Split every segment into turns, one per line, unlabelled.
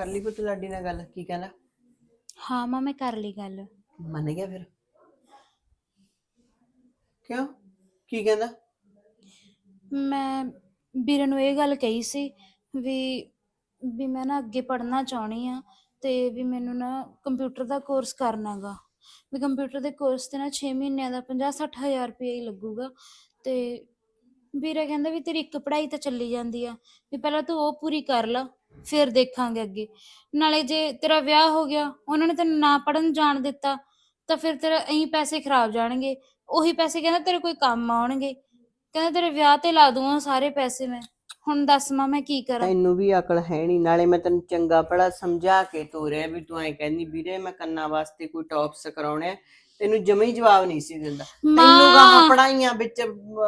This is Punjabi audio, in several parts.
ਕਰ ਲਈ ਪੁੱਤ ਲਾਡੀ ਨਾਲ ਗੱਲ ਕੀ ਕਹਿੰਦਾ
ਹਾਂ ਮਾਂ ਮੈਂ ਕਰ ਲਈ ਗੱਲ।
ਮੰਨ ਗਿਆ ਫਿਰ? ਕਿਉਂ? ਕੀ ਕਹਿੰਦਾ?
ਮੈਂ ਵੀਰੇ ਨੂੰ ਇਹ ਗੱਲ ਕਹੀ ਸੀ ਵੀ ਵੀ ਮੈਂ ਨਾ ਅੱਗੇ ਪੜ੍ਹਨਾ ਚਾਹਣੀ ਆ ਤੇ ਵੀ ਮੈਨੂੰ ਨਾ ਕੰਪਿਊਟਰ ਦਾ ਕੋਰਸ ਕਰਨਾਗਾ ਵੀ ਕੰਪਿਊਟਰ ਦੇ ਕੋਰਸ ਤੇ ਨਾ 6 ਮਹੀਨਿਆਂ ਦਾ 50 ਹਜ਼ਾਰ ਰੁਪਏ ਹੀ ਲੱਗੂਗਾ ਤੇ ਵੀਰੇ ਕਹਿੰਦਾ ਵੀ ਤੇਰੀ ਇੱਕ ਪੜ੍ਹਾਈ ਤਾਂ ਚੱਲੀ ਜਾਂਦੀ ਆ ਵੀ ਪਹਿਲਾਂ ਤੂੰ ਉਹ ਪੂਰੀ ਕਰ ਲਾ। ਫਿਰ ਦੇਖਾਂਗੇ ਅੱਗੇ। ਨਾਲੇ ਜੇ ਤੇਰਾ ਵਿਆਹ ਹੋ ਗਿਆ ਉਹਨਾਂ ਨੇ ਤੈਨੂੰ ਨਾ ਪੜਨ ਜਾਣ ਦਿੱਤਾ ਤਾਂ ਫਿਰ ਤੇਰਾ ਐਂ ਪੈਸੇ ਖਰਾਬ ਜਾਣਗੇ। ਉਹੀ ਪੈਸੇ ਕਹਿੰਦਾ ਤੇਰੇ ਕੋਈ ਕੰਮ ਆਉਣਗੇ। ਕਹਿੰਦਾ ਤੇਰੇ ਵਿਆਹ ਤੇ ਲਾ ਦੂੰਗਾ ਸਾਰੇ ਪੈਸੇ ਮੈਂ। ਹੁਣ ਦੱਸ ਮਾਂ ਮੈਂ ਕੀ ਕਰਾਂ?
ਤੈਨੂੰ ਵੀ ਅਕਲ ਹੈ ਨਹੀਂ ਨਾਲੇ ਮੈਂ ਤੈਨੂੰ ਚੰਗਾ ਭਲਾ ਸਮਝਾ ਕੇ ਤੋਰਿਆ ਵੀ ਤੂੰ ਐ ਕਹਿੰਦੀ ਵੀਰੇ ਮੈਂ ਕੰਨਾਂ ਵਾਸਤੇ ਕੋਈ ਟੌਪਸ ਕਰਾਉਣੇ ਆ। ਤੈਨੂੰ ਜਮੇ ਹੀ ਜਵਾਬ ਨਹੀਂ ਸੀ ਦਿੰਦਾ। ਤੈਨੂੰ ਗਾਹਾਂ
ਮਾਂ
ਪੜਾਈਆਂ ਵਿੱਚ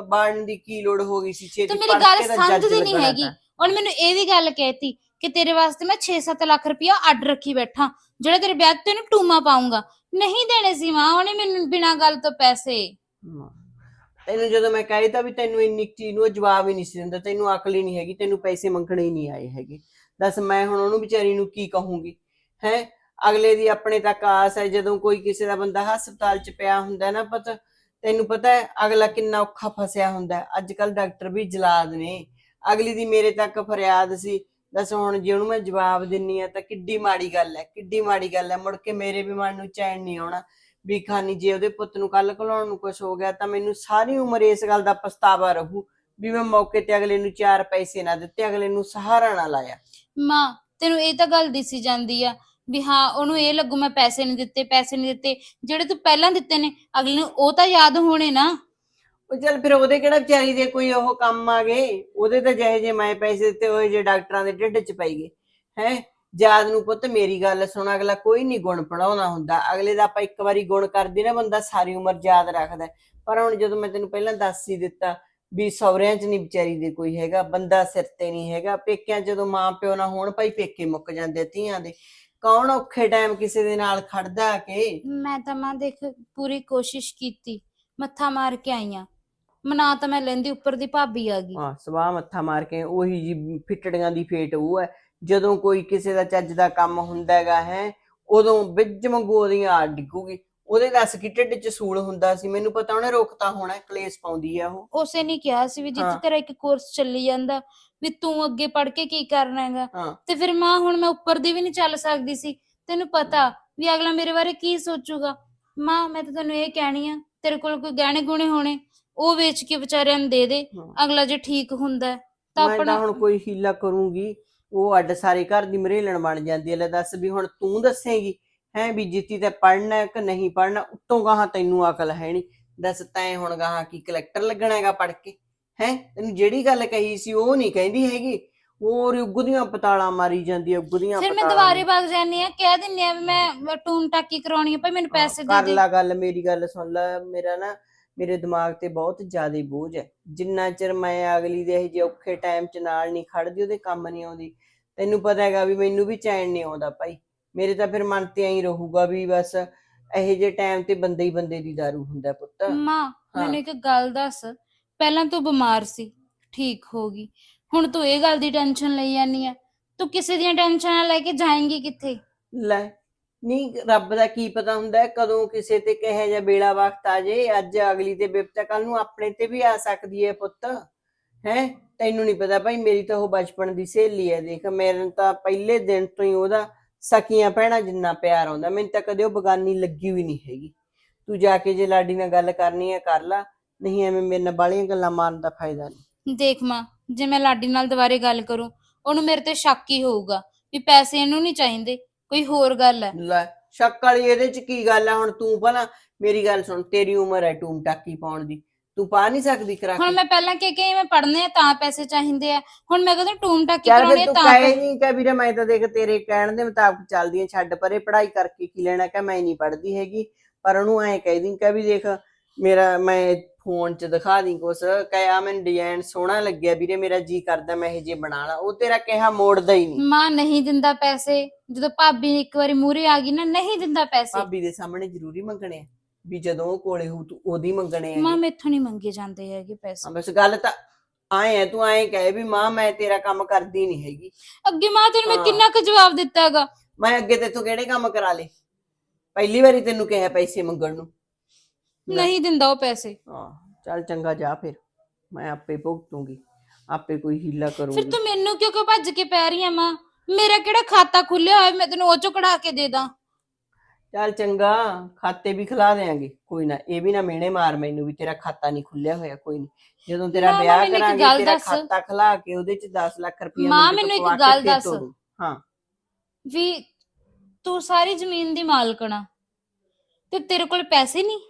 ਬਾੜਨ ਦੀ ਕੀ ਲੋੜ ਹੋ ਗਈ ਸੀ? ਛੇਤੀ
ਤੂੰ ਮੇਰੀ
ਪੜ੍ਹ
ਗੱਲ
ਕੇ ਤਾਂ ਜੱਜ
ਸਮਝਦੀ ਨਹੀਂ
ਲੱਗਣਾ
ਹੈਗੀ।
ਤਾਂ।
ਉਹਨੇ ਮੈਨੂੰ ਇਹ ਵੀ ਗੱਲ ਕਹਿਤੀ ਕਿ ਤੇਰੇ ਵਾਸਤੇ ਮੈਂ 6-7 ਲੱਖ ਰੁਪਇਆ ਅੱਡ ਰੱਖੀ ਬੈਠਾ, ਜਿਹੜਾ ਤੇਰੇ ਵਿਆਹ ਤੇ ਤੈਨੂੰ ਟੂਮਾ ਪਾਉਂਗਾ ਨਹੀਂ ਦੇਣੇ ਸੀ ਮਾਂ, ਉਹਨੇ ਮੈਨੂੰ ਬਿਨਾਂ ਗੱਲ ਤੋਂ ਪੈਸੇ।
ਤੈਨੂੰ ਜਦੋਂ ਮੈਂ ਕਹਿ ਦਿੱਤਾ ਵੀ ਤੈਨੂੰ ਇੰਨੀ ਚੀਜ਼ ਨੂੰ, ਉਹ ਜਵਾਬ ਹੀ ਨਹੀਂ ਸੀ ਦਿੰਦਾ, ਤੈਨੂੰ ਅਕਲ ਹੀ ਨਹੀਂ ਹੈਗੀ, ਤੈਨੂੰ ਪੈਸੇ ਮੰਗਣੇ ਹੀ ਨਹੀਂ ਆਏ ਹੈਗੇ। ਦੱਸ ਮੈਂ ਹੁਣ ਉਹਨੂੰ ਵਿਚਾਰੀ ਨੂੰ ਕੀ ਕਹੂੰਗੀ? ਹੈ? ਅਗਲੇ ਦੀ ਆਪਣੇ ਤੱਕ ਆਸ ਹੈ, ਜਦੋਂ ਕੋਈ ਕਿਸੇ ਦਾ ਬੰਦਾ ਹਸਪਤਾਲ 'ਚ ਪਿਆ ਹੁੰਦਾ ਨਾ ਪਤਾ, ਤੈਨੂੰ ਪਤਾ ਹੈ, ਅਗਲਾ ਕਿੰਨਾ ਔਖਾ ਫਸਿਆ ਹੁੰਦਾ ਅੱਜ ਕੱਲ ਡਾਕਟਰ ਵੀ ਜਲਾਦ ਨੇ। ਅਗਲੀ ਦੀ ਮੇਰੇ ਤੱਕ ਫਰਿਆਦ ਸੀ ਦੱਸ ਹੁਣ ਜੇ ਉਹਨੂੰ ਮੈਂ ਜਵਾਬ ਦਿੰਨੀ ਆ ਤਾਂ ਕਿੱਡੀ ਮਾੜੀ ਗੱਲ ਹੈ, ਕਿੱਡੀ ਮਾੜੀ ਗੱਲ ਹੈ। ਮੁੜ ਕੇ ਮੇਰੇ ਵੀ ਮਨ ਨੂੰ ਚੈਨ ਨਹੀਂ ਆਉਣਾ ਵੀ ਖਾਨੀ ਜੇ ਉਹਦੇ ਪੁੱਤ ਨੂੰ ਕੱਲ ਘਲਾਉਣ ਨੂੰ ਕੁਝ ਹੋ ਗਿਆ ਤਾਂ ਮੈਨੂੰ ਸਾਰੀ ਉਮਰ ਇਸ ਗੱਲ ਦਾ ਪਛਤਾਵਾ ਰਹੂ ਵੀ ਮੈਂ ਮੌਕੇ ਤੇ ਅਗਲੇ ਨੂੰ ਚਾਰ ਪੈਸੇ ਨਾ ਦਿੱਤੇ, ਅਗਲੇ ਨੂੰ ਸਹਾਰਾ ਨਾ ਲਾਇਆ।
ਮਾਂ, ਤੈਨੂੰ ਇਹ ਤਾਂ ਗੱਲ ਦਿਸੀ ਜਾਂਦੀ ਆ ਵੀ ਹਾਂ, ਉਹਨੂੰ ਇਹ ਲੱਗੂ ਮੈਂ ਪੈਸੇ ਨਹੀਂ ਦਿੱਤੇ, ਪੈਸੇ ਨਹੀਂ ਦਿੱਤੇ। ਜਿਹੜੇ ਤੂੰ ਪਹਿਲਾਂ ਦਿੱਤੇ ਨੇ, ਅਗਲੇ ਨੂੰ ਉਹ ਤਾਂ ਯਾਦ ਹੋਣੇ ਨਾ।
ਉਹ ਚੱਲ ਫਿਰ ਉਹਦੇ ਕਿਹੜਾ ਵਿਚਾਰੀ ਦੇ ਕੋਈ ਉਹ ਕੰਮ ਆ ਗਏ? ਉਹਦੇ ਤਾਂ ਜਿਹੇ ਜੇ ਮੈਂ ਪੈਸੇ ਦਿੱਤੇ ਹੋਏ ਜੇ ਡਾਕਟਰਾਂ ਦੇ ਢਿੱਡ 'ਚ ਪਈ ਗਏ। ਹੈ? ਯਾਦ ਨੂੰ ਪੁੱਤ ਮੇਰੀ ਗੱਲ ਸੁਣ, ਅਗਲਾ ਕੋਈ ਨਹੀਂ ਗੁਣ ਪੜਾਉਣਾ ਹੁੰਦਾ। ਅਗਲੇ ਦਾ ਆਪਾਂ ਇੱਕ ਵਾਰੀ ਗੁਣ ਕਰਦੇ ਨਾ, ਬੰਦਾ ਸਾਰੀ ਉਮਰ ਯਾਦ ਰੱਖਦਾ। ਪਰ ਹੁਣ ਜਦੋਂ ਮੈਂ ਤੈਨੂੰ ਪਹਿਲਾਂ ਦੱਸ ਹੀ ਦਿੱਤਾ ਵੀ ਸਹੁਰਿਆਂ 'ਚ ਨਹੀਂ ਵਿਚਾਰੀ ਦੇ ਕੋਈ ਹੈਗਾ, ਬੰਦਾ ਸਿਰ ਤੇ ਨਹੀਂ ਹੈਗਾ। ਪੇਕਿਆਂ 'ਚ ਜਦੋਂ ਮਾਂ ਪਿਓ ਨਾ ਹੋਣ, ਭਾਈ ਪੇਕੇ ਮੁੱਕ ਜਾਂਦੇ ਧੀਆਂ ਦੇ। ਕੌਣ ਔਖੇ ਟਾਈਮ ਕਿਸੇ ਦੇ ਨਾਲ ਖੜਦਾ ਆ ਕੇ?
ਮੈਂ ਤਾਂ ਮਾਂ ਦੇਖ ਪੂਰੀ ਕੋਸ਼ਿਸ਼ ਕੀਤੀ, ਮੱਥਾ ਮਾਰ ਕੇ ਆਈ ਆਂ। ਮਨਾ ਤਾਂ ਮੈਂ ਲੈਂਦੀ ਉੱਪਰ ਦੀ ਭਾਬੀ ਆ ਗਈ।
ਹਾਂ ਸਵਾਹ ਮੱਥਾ ਮਾਰ ਕੇ ਉਹੀ ਜੀ ਫਿੱਟੜੀਆਂ ਦੀ ਫੇਟ ਉਹ ਹੈ। ਜਦੋਂ ਕੋਈ ਕਿਸੇ ਦਾ ਚੱਜ ਦਾ ਕੰਮ ਹੁੰਦਾ ਹੈਗਾ ਹੈ ਉਦੋਂ ਵਿੱਚ ਮੰਗੂ ਉਹਦੀਆਂ ਆ ਡਿੱਗੂਗੀ। ਉਹਦੇ ਦੱਸ ਕੀ ਢਿੱਡ ਚ ਸੂਲ ਹੁੰਦਾ ਸੀ ਮੈਨੂੰ ਪਤਾ ਉਹਨੇ ਰੋਕਤਾ ਹੋਣਾ ਕਲੇਸ਼ ਪਾਉਂਦੀ ਆ ਉਹ।
ਉਸੇ ਨੇ ਕਿਹਾ ਸੀ ਵੀ
ਹਾਂ।
ਜਿੱਥੇ ਤੇਰਾ ਇੱਕ ਕੋਰਸ ਚੱਲੀ ਜਾਂਦਾ ਵੀ ਤੂੰ ਅੱਗੇ ਪੜ ਕੇ ਕੀ ਕਰਨਾ ਹੈਗਾ।
ਹਾਂ।
ਤੇ ਫਿਰ ਮਾਂ ਹੁਣ ਮੈਂ ਉੱਪਰ ਦੀ ਵੀ ਨਹੀਂ ਚੱਲ ਸਕਦੀ ਸੀ। ਤੈਨੂੰ ਪਤਾ ਵੀ ਅਗਲਾ ਮੇਰੇ ਬਾਰੇ ਕੀ ਸੋਚੂਗਾ। ਮਾਂ ਮੈਂ ਤਾਂ ਤੈਨੂੰ ਇਹ ਕਹਿਣੀ ਆ ਤੇਰੇ ਕੋਲ ਕੋਈ ਗਹਿਣੇ ਗੁਣੇ ਹੋਣੇ? ਉਹ ਵੇਚ ਕੇ ਵਿਚਾਰਿਆਂ ਨੂੰ ਦੇ ਦੇ
ਹਾਂ।
ਅਗਲਾ ਜੇ ਠੀਕ ਹੁੰਦਾ ਹੈ ਤਾਂ
ਮੈਂ ਤਾਂ
ਆਪਣਾ
ਹੁਣ ਕੋਈ ਹੀਲਾ ਕਰੂੰਗੀ ਉਹ ਅੱਡ ਸਾਰੇ ਘਰ ਦੀ ਮਰੇਲਣ ਬਣ ਜਾਂਦੀ ਹੈ ਲੈ ਦੱਸ ਵੀ ਹੁਣ ਤੂੰ ਦੱਸੇਂਗੀ ਹੈ ਵੀ ਜਿੱਤੀ ਤੇ ਪੜਨਾ ਹੈ ਕਿ ਨਹੀਂ ਪੜਨਾ ਉੱਤੋਂ ਗਾਹਾਂ ਤੈਨੂੰ ਅਕਲ ਹੈ ਨਹੀਂ ਦੱਸ ਤੈਂ ਹੁਣ ਗਾਹਾਂ ਕੀ ਕਲੈਕਟਰ ਲੱਗਣਾ ਹੈਗਾ ਪੜ ਕੇ ਹੈ? ਤੈਨੂੰ ਜਿਹੜੀ ਗੱਲ ਕਹੀ ਸੀ ਉਹ ਨਹੀਂ ਕਹਿੰਦੀ ਹੈਗੀ। ਹੋਰ ਉਗਦੀਆਂ ਪਤਾਲਾਂ ਮਾਰੀ ਜਾਂਦੀ ਹੈ ਉਗਦੀਆਂ
ਫਿਰ ਮੈਂ ਦੁਬਾਰੇ ਵਗ ਜਾਨੀ ਆ ਕਹਿ ਦਿੰਨੀ ਆ ਵੀ ਮੈਂ ਟੂਨ ਟਾਕੀ ਕਰਾਉਣੀ ਆ ਭਾਈ ਮੈਨੂੰ ਪੈਸੇ ਦੇ
ਕਰ
ਦੇ।
ਲਾ ਗੱਲ ਮੇਰੀ ਗੱਲ ਸੁਣ ਲੈ ਮੇਰਾ ਨਾ ਮੇਰੇ ਦਿਮਾਗ ਤੇ ਬਹੁਤ ਜ਼ਿਆਦਾ ਬੋਝ ਹੈ। ਜਿੰਨਾ ਚਿਰ ਮੈਂ ਅਗਲੀ ਦੇ ਇਹ ਜੇ ਔਖੇ ਟਾਈਮ 'ਚ ਨਾਲ ਨਹੀਂ ਖੜਦੀ ਉਹਦੇ ਕੰਮ ਨਹੀਂ ਆਉਂਦੀ। ਤੈਨੂੰ ਪਤਾ ਹੈਗਾ ਵੀ ਮੈਨੂੰ ਵੀ ਚੈਨ ਨਹੀਂ ਆਉਂਦਾ ਭਾਈ। ਮੇਰੇ ਤਾਂ ਫਿਰ ਮਨ ਤੇ ਐਂ ਹੀ ਰਹੂਗਾ ਵੀ ਬਸ ਇਹੋ ਜਿਹੇ ਟਾਈਮ ਤੇ ਬੰਦੇ ਹੀ ਬੰਦੇ ਦੀ ਦਾਰੂ ਹੁੰਦਾ ਪੁੱਤ।
ਮਾਂ ਮੈਨੂੰ ਇੱਕ ਗੱਲ ਦੱਸ। ਪਹਿਲਾਂ ਤੂੰ ਬਿਮਾਰ ਸੀ ਠੀਕ ਹੋ ਗਈ। ਹੁਣ ਤੂੰ ਇਹ ਗੱਲ ਦੀ ਟੈਨਸ਼ਨ ਲਈ ਜਾਨੀ ਆ ਤੂੰ ਕਿਸੇ ਦੀਆਂ ਟੈਨਸ਼ਨਾਂ ਲੈ ਕੇ ਜਾਏਂਗੀ ਕਿੱਥੇ?
ਲੈ ਨਹੀਂ ਰੱਬ ਦਾ ਕੀ ਪਤਾ ਹੁੰਦਾ ਹੈ, ਕਦੋਂ ਕਿਸੇ ਤੇ ਕਿਹੋ ਜਿਹਾ ਬੇੜਾ ਵਕਤ ਆ ਜੇ ਅੱਜ ਅਗਲੀ ਤੇ ਬਿਪਤਾ ਕੱਲ ਨੂੰ ਆਪਣੇ ਤੇ ਵੀ ਆ ਸਕਦੀ ਹੈ ਪੁੱਤ ਹੈ? ਤੈਨੂੰ ਨਹੀਂ ਪਤਾ ਭਾਈ ਮੇਰੀ ਤਾਂ ਉਹ ਬਚਪਨ ਦੀ ਸਹੇਲੀ ਹੈ ਦੇਖ ਮੇਰੇ ਤਾਂ ਪਹਿਲੇ ਦਿਨ ਤੋਂ ਹੀ ਉਹਦਾ ਸਕੀਆਂ ਭੈਣਾਂ ਜਿੰਨਾ ਪਿਆਰ ਆਉਂਦਾ ਮੈਨੂੰ ਤਾਂ ਕਦੇ ਉਹ ਬਗਾਨੀ ਲੱਗੀ ਵੀ ਨਹੀਂ ਹੈਗੀ। ਤੂੰ ਜਾ ਕੇ ਜੇ ਲਾਡੀ ਨਾਲ ਗੱਲ ਕਰਨੀ ਹੈ ਕਰ ਲਾ ਨਹੀਂ ਐਵੇਂ ਮੇਰੇ ਨਾਲ ਬਾਲੀਆਂ ਗੱਲਾਂ ਮਾਰਨ ਦਾ ਫਾਇਦਾ ਨਹੀਂ।
ਦੇਖ ਮਾਂ ਜੇ ਮੈਂ ਲਾਡੀ ਨਾਲ ਦੁਬਾਰੇ ਗੱਲ ਕਰੂੰ ਉਹਨੂੰ ਮੇਰੇ ਤੇ ਸ਼ੱਕ ਹੀ ਹੋਊਗਾ ਵੀ ਪੈਸੇ ਇਹਨੂੰ ਨਹੀਂ ਚਾਹੀਦੇ ਕੋਈ ਹੋਰ ਗੱਲ ਹੈ?
ਲੈ ਸ਼ੱਕ ਵਾਲੀ ਇਹਦੇ ਚ ਕੀ ਗੱਲ ਆ ਹੁਣ ਤੂੰ ਭਲਾ ਮੇਰੀ ਗੱਲ ਸੁਣ ਤੇਰੀ ਉਮਰ ਹੈ ਟੂਮ ਟਾਕੀ ਪਾਉਣ ਦੀ। ਤੂੰ ਪਾ ਨਹੀਂ ਸਕਦੀ ਕਰਾ
ਹੁਣ ਮੈਂ ਪਹਿਲਾਂ ਕਿ ਕਿ ਮੈਂ ਪੜ੍ਹਨੇ ਆ ਤਾਂ ਪੈਸੇ ਚਾਹੀਦੇ ਆ। ਹੁਣ ਮੈਂ ਕਹਿੰਦਾ ਟੂਮ ਟਾਕੀ ਕਰਾਉਣੀ ਆ
ਤੂੰ
ਤਾਂ
ਕਹੇ ਨਹੀਂ ਕਿ ਵੀਰੇ ਮੈਂ ਤਾਂ ਦੇਖ ਤੇਰੇ ਕਹਿਣ ਦੇ ਮੁਤਾਬਕ ਚੱਲਦੀ ਆਂ ਛੱਡ ਪਰੇ ਪੜ੍ਹਾਈ ਕਰਕੇ ਕੀ ਲੈਣਾ ਕਿ ਮੈਂ ਨਹੀਂ ਪੜ੍ਹਦੀ ਹੈਗੀ। ਪਰ ਉਹਨੂੰ ਐਂ ਕਹਿ ਦੀ ਕਿ ਵੀ ਦੇਖ ਮੇਰਾ ਮੈਂ ਫੋਨ 'ਚ ਦਿਖਾ ਦੀ ਕੁਛ ਕਹਿ ਆ ਮੈਨੂੰ ਡਿਜ਼ਾਈਨ ਸੋਹਣਾ ਲੱਗਿਆ ਵੀਰੇ ਮੇਰਾ ਜੀ ਕਰਦਾ ਮੈਂ ਇਹ ਜੇ ਬਣਾ ਲਾ। ਉਹ ਤੇਰਾ ਕਿਹਾ ਮੋੜਦਾ ਹੀ ਨਹੀਂ।
ਮਾਂ ਨਹੀਂ ਦਿੰਦਾ ਪੈਸੇ। ਜਦੋਂ ਭਾਬੀ ਇੱਕ ਵਾਰੀ ਮੂਰੇ ਆ ਗਈ ਨਾ ਨਹੀਂ ਦਿੰਦਾ ਪੈਸੇ।
ਭਾਬੀ ਦੇ ਸਾਹਮਣੇ ਜ਼ਰੂਰੀ ਮੰਗਣੇ ਆ ਵੀ ਜਦੋਂ ਉਹ ਕੋਲੇ ਹੋ ਤੂੰ ਉਹਦੀ ਮੰਗਣੇ
ਮਾਂ ਮੈਥੋਂ ਨਹੀਂ ਮੰਗੇ ਜਾਂਦੇ ਹੈਗੇ ਪੈਸੇ।
ਬਸ ਗੱਲ ਤਾਂ ਆਏ ਐ ਤੂੰ ਆਏ ਕਹੇ ਵੀ ਮਾਂ ਮੈਂ ਤੇਰਾ ਕੰਮ ਕਰਦੀ ਨਹੀਂ ਹੈਗੀ।
ਅੱਗੇ ਮਾਂ ਤੈਨੂੰ ਮੈਂ
ਹਾਂ।
ਕਿੰਨਾ ਕੁ ਜਵਾਬ ਦਿੱਤਾ ਹੈਗਾ
ਮੈਂ ਅੱਗੇ ਤੇ ਤੂੰ ਕਿਹੜੇ ਕੰਮ ਕਰਾ ਲੇ ਪਹਿਲੀ ਵਾਰੀ ਤੈਨੂੰ ਕਿਹਾ ਪੈਸੇ ਮੰਗਣ ਨੂੰ।
ਨਹੀਂ ਦਿੰਦਾ ਉਹ ਪੈਸੇ।
ਹਾਂ ਚੱਲ ਚੰਗਾ ਜਾ ਫਿਰ। ਮੈਂ ਆਪੇ ਭੁਗਤੂੰਗੀ। ਆਪੇ ਕੋਈ ਹੀਲਾ
ਫਿਰ
ਕਰੂੰਗੀ
ਤੂੰ ਮੈਨੂੰ ਕਿਉਂ ਕਿਉਂ ਭੱਜ ਕੇ ਪੈ ਰਹੀ ਆ ਮਾਂ? ਮੇਰਾ ਕਿਹੜਾ ਖਾਤਾ ਖੁੱਲਿਆ ਹੋਇਆ ਮੈਂ ਤੈਨੂੰ ਉਹ ਚੋਂ ਕਢਾ ਕੇ ਦੇ ਦਾਂ।
ਚੱਲ ਚੰਗਾ ਖਾਤੇ ਵੀ ਖਿਲਾ ਦੇਾਂਗੇ ਕੋਈ ਨਾ ਇਹ ਵੀ ਨਾ ਮਿਹਣੇ ਮਾਰ ਮੈਨੂੰ ਵੀ ਤੇਰਾ ਖਾਤਾ ਨਹੀਂ ਖੁੱਲਿਆ ਹੋਇਆ ਕੋਈ ਨਹੀਂ ਜਦੋਂ ਤੇਰਾ
ਮਾਂ,
ਵਿਆਹ
ਮੈਨੂੰ ਇੱਕ
ਕਰਾਂਗੇ
ਗੱਲ
ਤੇਰਾ
ਦੱਸ।
ਖਾਤਾ ਖਿਲਾ ਕੇ ਉਹਦੇ ਚ 10 ਲੱਖ ਰੁਪਏ
ਮਾਂ, ਮੈਨੂੰ ਇੱਕ ਗੱਲ ਦੱਸ।
ਹਾਂ।
ਵੀ ਤੂੰ ਸਾਰੀ ਜ਼ਮੀਨ ਦੀ ਮਾਲਕਣ ਤੇ ਤੇਰੇ ਕੋਲ ਪੈਸੇ ਨਹੀਂ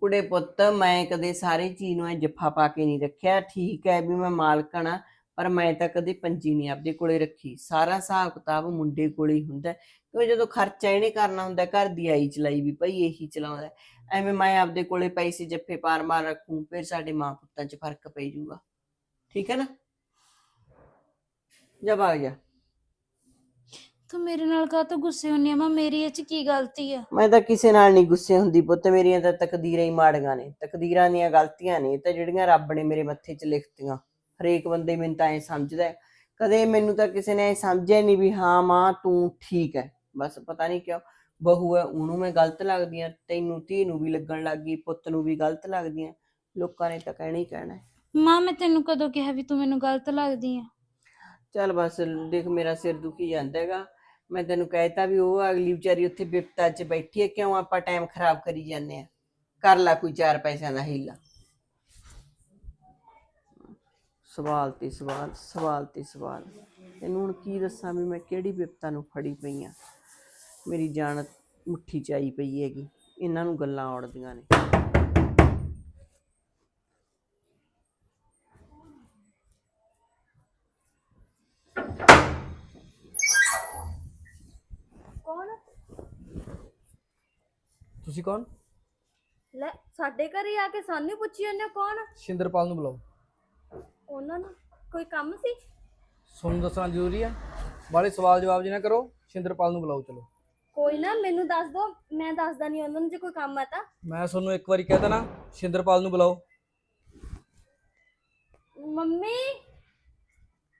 ਕੁੜੇ ਪੁੱਤ, ਮੈਂ ਕਦੇ ਸਾਰੇ ਚੀਜ਼ ਨੂੰ ਐ ਜੱਫਾ ਪਾ ਕੇ ਨਹੀਂ ਰੱਖਿਆ। ਠੀਕ ਹੈ ਵੀ ਮੈਂ ਮਾਲਕਣ ਆ ਪਰ ਮੈਂ ਤਾਂ ਕਦੇ ਪੰਜੀ ਨਹੀਂ ਆਪਦੇ ਕੋਲੇ ਰੱਖੀ। ਸਾਰਾ ਹਿਸਾਬ ਕਿਤਾਬ ਮੁੰਡੇ ਕੋਲੇ ਹੀ ਹੁੰਦਾ ਹੈ। ਕਿਉਂ ਜਦੋਂ ਖਰਚਾ ਇਹਨੇ ਕਰਨਾ ਹੁੰਦਾ ਘਰ ਦੀ ਆਈ ਚਲਾਈ ਵੀ ਭਈ ਇਹੀ ਚਲਾਉਂਦਾ ਐਵੇਂ ਮੈਂ ਆਪਦੇ ਕੋਲੇ ਪੈਸੇ ਜੱਫੇ ਪਾਰ ਮਾਰ ਰੱਖੂ, ਫਿਰ ਸਾਡੇ ਮਾਂ ਪੁੱਤਾਂ 'ਚ ਫ਼ਰਕ ਪੈ ਜਾਊਗਾ ਠੀਕ ਹੈ ਨਾ? ਜਬ ਆ ਜਾ।
ਤੂੰ ਮੇਰੇ ਨਾਲ ਕਾਹ ਤੋਂ ਗੁੱਸੇ ਹੁੰਨੀ ਆ? ਮਾਂ ਮੇਰੀ ਇਹ ਚ ਕੀ ਗਲਤੀ ਆ?
ਮੈਂ ਤਾਂ ਕਿਸੇ ਨਾਲ ਨਹੀਂ ਗੁੱਸੇ ਹੁੰਦੀ ਪੁੱਤ ਮੇਰੀਆਂ ਤਾਂ ਤਕਦੀਰਾਂ ਹੀ ਮਾੜੀਆਂ ਨੇ। ਤਕਦੀਰਾਂ ਦੀਆਂ ਗਲਤੀਆਂ ਨੇ ਇਹ ਤਾਂ ਜਿਹੜੀਆਂ ਰੱਬ ਨੇ ਮੇਰੇ ਮੱਥੇ 'ਚ ਲਿਖਤੀਆਂ। ਹਰੇਕ ਬੰਦੇ ਮੈਨੂੰ ਤਾਂ ਐ ਸਮਝਦਾ ਹੈ। ਕਦੇ ਮੈਨੂੰ ਤਾਂ ਕਿਸੇ ਨੇ ਐ ਸਮਝਿਆ ਨਹੀਂ ਵੀ ਹਾਂ ਮਾਂ ਤੂੰ ਠੀਕ ਹੈ। ਬਸ ਪਤਾ ਨਹੀਂ ਕਿਉਂ ਬਹੂ ਹੈ ਉਹਨੂੰ ਮੈਂ ਗਲਤ ਲੱਗਦੀ ਆ ਤੈਨੂੰ ਧੀ ਨੂੰ ਵੀ ਲੱਗਣ ਲੱਗ ਗਈ ਪੁੱਤ ਨੂੰ ਵੀ ਗਲਤ ਲੱਗਦੀਆਂ ਲੋਕਾਂ ਨੇ ਤਾਂ ਕਹਿਣਾ ਹੀ ਕਹਿਣਾ ਹੈ।
ਮਾਂ ਮੈਂ ਤੈਨੂੰ ਕਦੋਂ ਕਿਹਾ ਵੀ ਤੂੰ ਮੈਨੂੰ ਗਲਤ ਲੱਗਦੀ ਆ?
ਚੱਲ ਬਸ ਦੇਖ ਮੇਰਾ ਸਿਰ ਦੁਖੀ ਜਾਂਦਾ ਹੈਗਾ। ਮੈਂ ਤੈਨੂੰ ਕਹਿਤਾ ਵੀ ਉਹ ਅਗਲੀ ਵਿਚਾਰੀ ਉੱਥੇ ਬਿਪਤਾ 'ਚ ਬੈਠੀ ਹੈ, ਕਿਉਂ ਆਪਾਂ ਟਾਈਮ ਖਰਾਬ ਕਰੀ ਜਾਂਦੇ ਆ ਕਰ ਲੈ ਕੋਈ ਚਾਰ ਪੈਸਿਆਂ ਦਾ ਹੀਲਾ। ਸਵਾਲ ਤੇ ਸਵਾਲ ਸਵਾਲ ਤੇ ਸਵਾਲ। ਤੈਨੂੰ ਹੁਣ ਕੀ ਦੱਸਾਂ ਵੀ ਮੈਂ ਕਿਹੜੀ ਬਿਪਤਾ ਨੂੰ ਫੜੀ ਪਈ ਆ? ਮੇਰੀ ਜਾਨ ਮੁੱਠੀ ਚ ਆਈ ਪਈ ਹੈਗੀ। ਇਹਨਾਂ ਨੂੰ ਗੱਲਾਂ ਔੜਦੀਆਂ ਨੇ
ਕੌਣ
ਤੁਸੀਂ ਕੌਣ?
ਲੈ ਸਾਡੇ ਘਰੇ ਆ ਕੇ ਸਾਨੂੰ ਹੀ ਪੁੱਛੀ ਜਾਂਦੇ ਹੋ ਕੌਣ?
ਸ਼ਿੰਦਰਪਾਲ ਨੂੰ ਬੁਲਾਓ।
ਉਹਨਾਂ ਨੂੰ ਕੋਈ ਕੰਮ ਸੀ?
ਤੁਹਾਨੂੰ ਦੱਸਣਾ ਜ਼ਰੂਰੀ ਆ। ਬਾਲੇ ਸਵਾਲ ਜਵਾਬ ਜੀ ਨਾ ਕਰੋ ਸ਼ਿੰਦਰਪਾਲ ਨੂੰ ਬੁਲਾਓ ਚਲੋ।
ਕੋਈ ਨਾ ਮੈਨੂੰ ਦੱਸ ਦੋ ਮੈਂ ਦੱਸਦਾ ਨਹੀਂ ਉਹਨਾਂ ਨੂੰ ਜੇ ਕੋਈ ਕੰਮ ਹੈ ਤਾਂ।
ਮੈਂ ਤੁਹਾਨੂੰ ਇੱਕ ਵਾਰੀ ਕਹਿ ਨਾ ਸ਼ਿੰਦਰਪਾਲ ਨੂੰ ਬੁਲਾਓ।
Mummy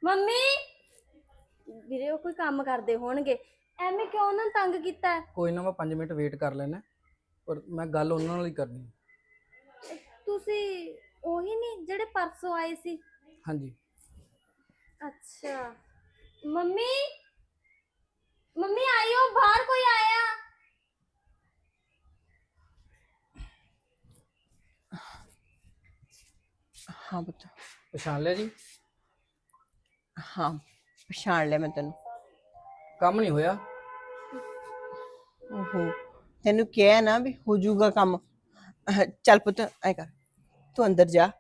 mummy! ਵੀਰੇ ਉਹ ਕੋਈ ਕੰਮ ਕਰਦੇ ਹੋਣਗੇ। ਐਵੇਂ ਕਿਉਂ ਉਹਨਾਂ ਨੂੰ ਤੰਗ ਕੀਤਾ? ਹੈ?
ਕੋਈ ਨਾ ਮੈਂ 5 ਮਿੰਟ ਵੇਟ ਕਰ ਲੈਣਾ ਪਰ ਮੈਂ ਗੱਲ ਉਹਨਾਂ ਨਾਲ ਹੀ ਕਰਨੀ ਹੈ।
ਤੁਸੀਂ ਉਹੀ ਨਹੀਂ ਜਿਹੜੇ ਪਰਸੋਂ ਆਏ ਸੀ?
ਹਾਂਜੀ।
ਅੱਛਾ। ਮੰਮੀ? ਮੰਮੀ ਆਇਓ ਬਾਹਰ ਕੋਈ ਆਇਆ?
ਹਾਂ ਪੁੱਤ।
ਪਛਾਣ ਲਿਆ ਜੀ?
ਹਾਂ ਪਛਾਣ ਲਿਆ ਮੈਂ ਤੈਨੂੰ।
ਕੰਮ ਨਹੀਂ ਹੋਇਆ?
ਓਹੋ। ਤੈਨੂੰ ਕਿਹਾ ਨਾ ਵੀ ਹੋ ਜਾਊਗਾ ਕੰਮ। ਅਹ ਚੱਲ ਪੁੱਤ ਐ ਕਰ। ਤੂੰ ਅੰਦਰ ਜਾ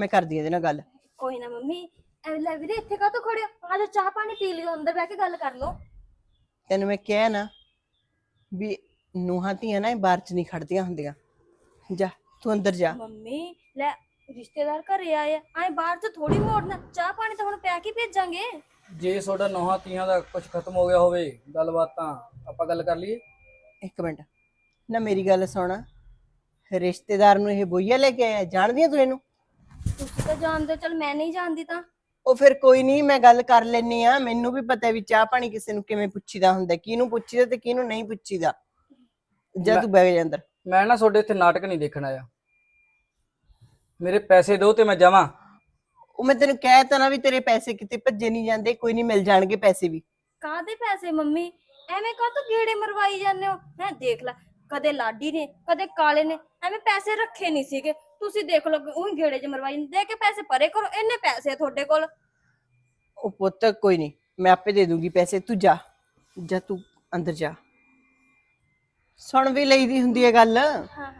ਮੈਂ ਕਰਦੀ ਇਹਦੇ ਨਾਲ ਗੱਲ।
ਕੋਈ ਨਾ ਮੰਮੀ ਐ ਲੈ ਵੀਰੇ ਇੱਥੇ ਕਾ ਤੋਂ ਖੜਿਓ ਆ ਜਾ ਚਾਹ ਪਾਣੀ ਪੀ ਲਿਓ ਅੰਦਰ ਬਹਿ ਕੇ ਗੱਲ ਕਰ ਲਓ।
ਤੈਨੂੰ ਮੈਂ ਕਿਹਾ ਨਾ ਵੀ ਨੂੰਹਾਂ ਧੀਆਂ ਨਾ ਇਹ ਬਾਹਰ ਚ ਨਹੀਂ ਖੜਦੀਆਂ ਹੁੰਦੀਆਂ। ਜਾ ਤੂੰ ਅੰਦਰ ਜਾ।
ਮੰਮੀ ਲੈ ਰਿਸ਼ਤੇਦਾਰ ਘਰੇ ਆਏ ਆ। ਆਏ ਬਾਹਰ ਚ ਥੋੜੀ ਮੋੜਨਾ। ਚਾਹ ਪਾਣੀ ਤਾਂ ਹੁਣ ਪਿਆ ਕੇ ਭੇਜਾਂਗੇ।
ਜੇ ਤੁਹਾਡਾ ਨੌਹਾਂ ਤੀਆਂ ਦਾ ਕੁਝ ਖਤਮ ਹੋ ਗਿਆ ਹੋਵੇ ਗੱਲਬਾਤ ਤਾਂ ਆਪਾਂ ਗੱਲ ਕਰ ਲਈਏ?
ਇੱਕ ਮਿੰਟ। ਨਾ ਮੇਰੀ ਗੱਲ ਸੁਣ। ਰਿਸ਼ਤੇਦਾਰ ਨੂੰ ਇਹ ਬੋਈਆ ਲੈ ਕੇ ਆਇਆ ਜਾਣਦੀ ਆ ਤੂੰ ਇਹਨੂੰ?
ਤੁਸੀਂ ਤਾਂ ਜਾਣਦੇ ਹੋ, ਚਲ ਮੈਂ ਨਹੀਂ ਜਾਣਦੀ ਤਾਂ।
ਉਹ ਫਿਰ ਕੋਈ ਨਹੀਂ ਮੈਂ ਗੱਲ ਕਰ ਲੈਣੀ ਆ। ਮੈਨੂੰ ਵੀ ਪਤਾ ਵੀ ਚਾਹ ਪਾਣੀ ਕਿਸੇ ਨੂੰ ਕਿਵੇਂ ਪੁੱਛੀਦਾ ਹੁੰਦਾ ਕਿਹਨੂੰ ਪੁੱਛੀਦਾ ਤੇ ਕਿਹਨੂੰ ਨਹੀਂ ਪੁੱਛੀਦਾ। ਜਾ
ਮੈਂ-
ਤੂੰ ਬੈਗ ਜਾ ਅੰਦਰ।
ਮੈਂ ਨਾ ਤੁਹਾਡੇ ਇੱਥੇ ਨਾਟਕ ਨਹੀਂ ਦੇਖਣ ਆਇਆ। ਮੇਰੇ ਪੈਸੇ ਦਿਓ ਤੇ ਮੈਂ ਜਾਵਾਂ।
ਉਹ ਮੈਂ ਤੈਨੂੰ ਕਹਿ ਤਾ ਨਾ ਵੀ ਤੇਰੇ ਪੈਸੇ ਕਿਤੇ ਭੱਜੇ ਨਹੀਂ ਜਾਂਦੇ ਕੋਈ ਨਹੀਂ ਮਿਲ ਜਾਣਗੇ ਪੈਸੇ ਵੀ।
ਕਾਹਦੇ ਪੈਸੇ ਮੰਮੀ? ਐਵੇਂ ਕਾਹ ਤੋਂ ਗੇੜੇ ਮਰਵਾਈ ਜਾਂਦੇ ਹੋ? ਹੈ ਦੇਖ ਲੈ ਕਦੇ ਲਾਡੀ ਨੇ ਕਦੇ ਕਾਲੇ ਨੇ ਐਵੇਂ ਪੈਸੇ ਰੱਖੇ ਨਹੀਂ ਸੀਗੇ। ਤੁਸੀਂ ਦੇਖ ਲਓ ਉਹ ਗੇੜੇ ਚ ਮਰਵਾਈ। ਦੇ ਕੇ ਪੈਸੇ ਪਰੇ ਕਰੋ ਇੰਨੇ ਪੈਸੇ ਆ ਤੁਹਾਡੇ ਕੋਲ।
ਉਹ ਪੁੱਤ ਕੋਈ ਨਹੀਂ ਮੈਂ ਆਪੇ ਦੇ ਦੂੰਗੀ ਪੈਸੇ ਤੂੰ ਜਾ ਜਾ ਤੂੰ ਅੰਦਰ ਜਾ। ਸੁਣ ਵੀ ਲਈਦੀ ਹੁੰਦੀ ਹੈ ਗੱਲ।
ਹਾਂ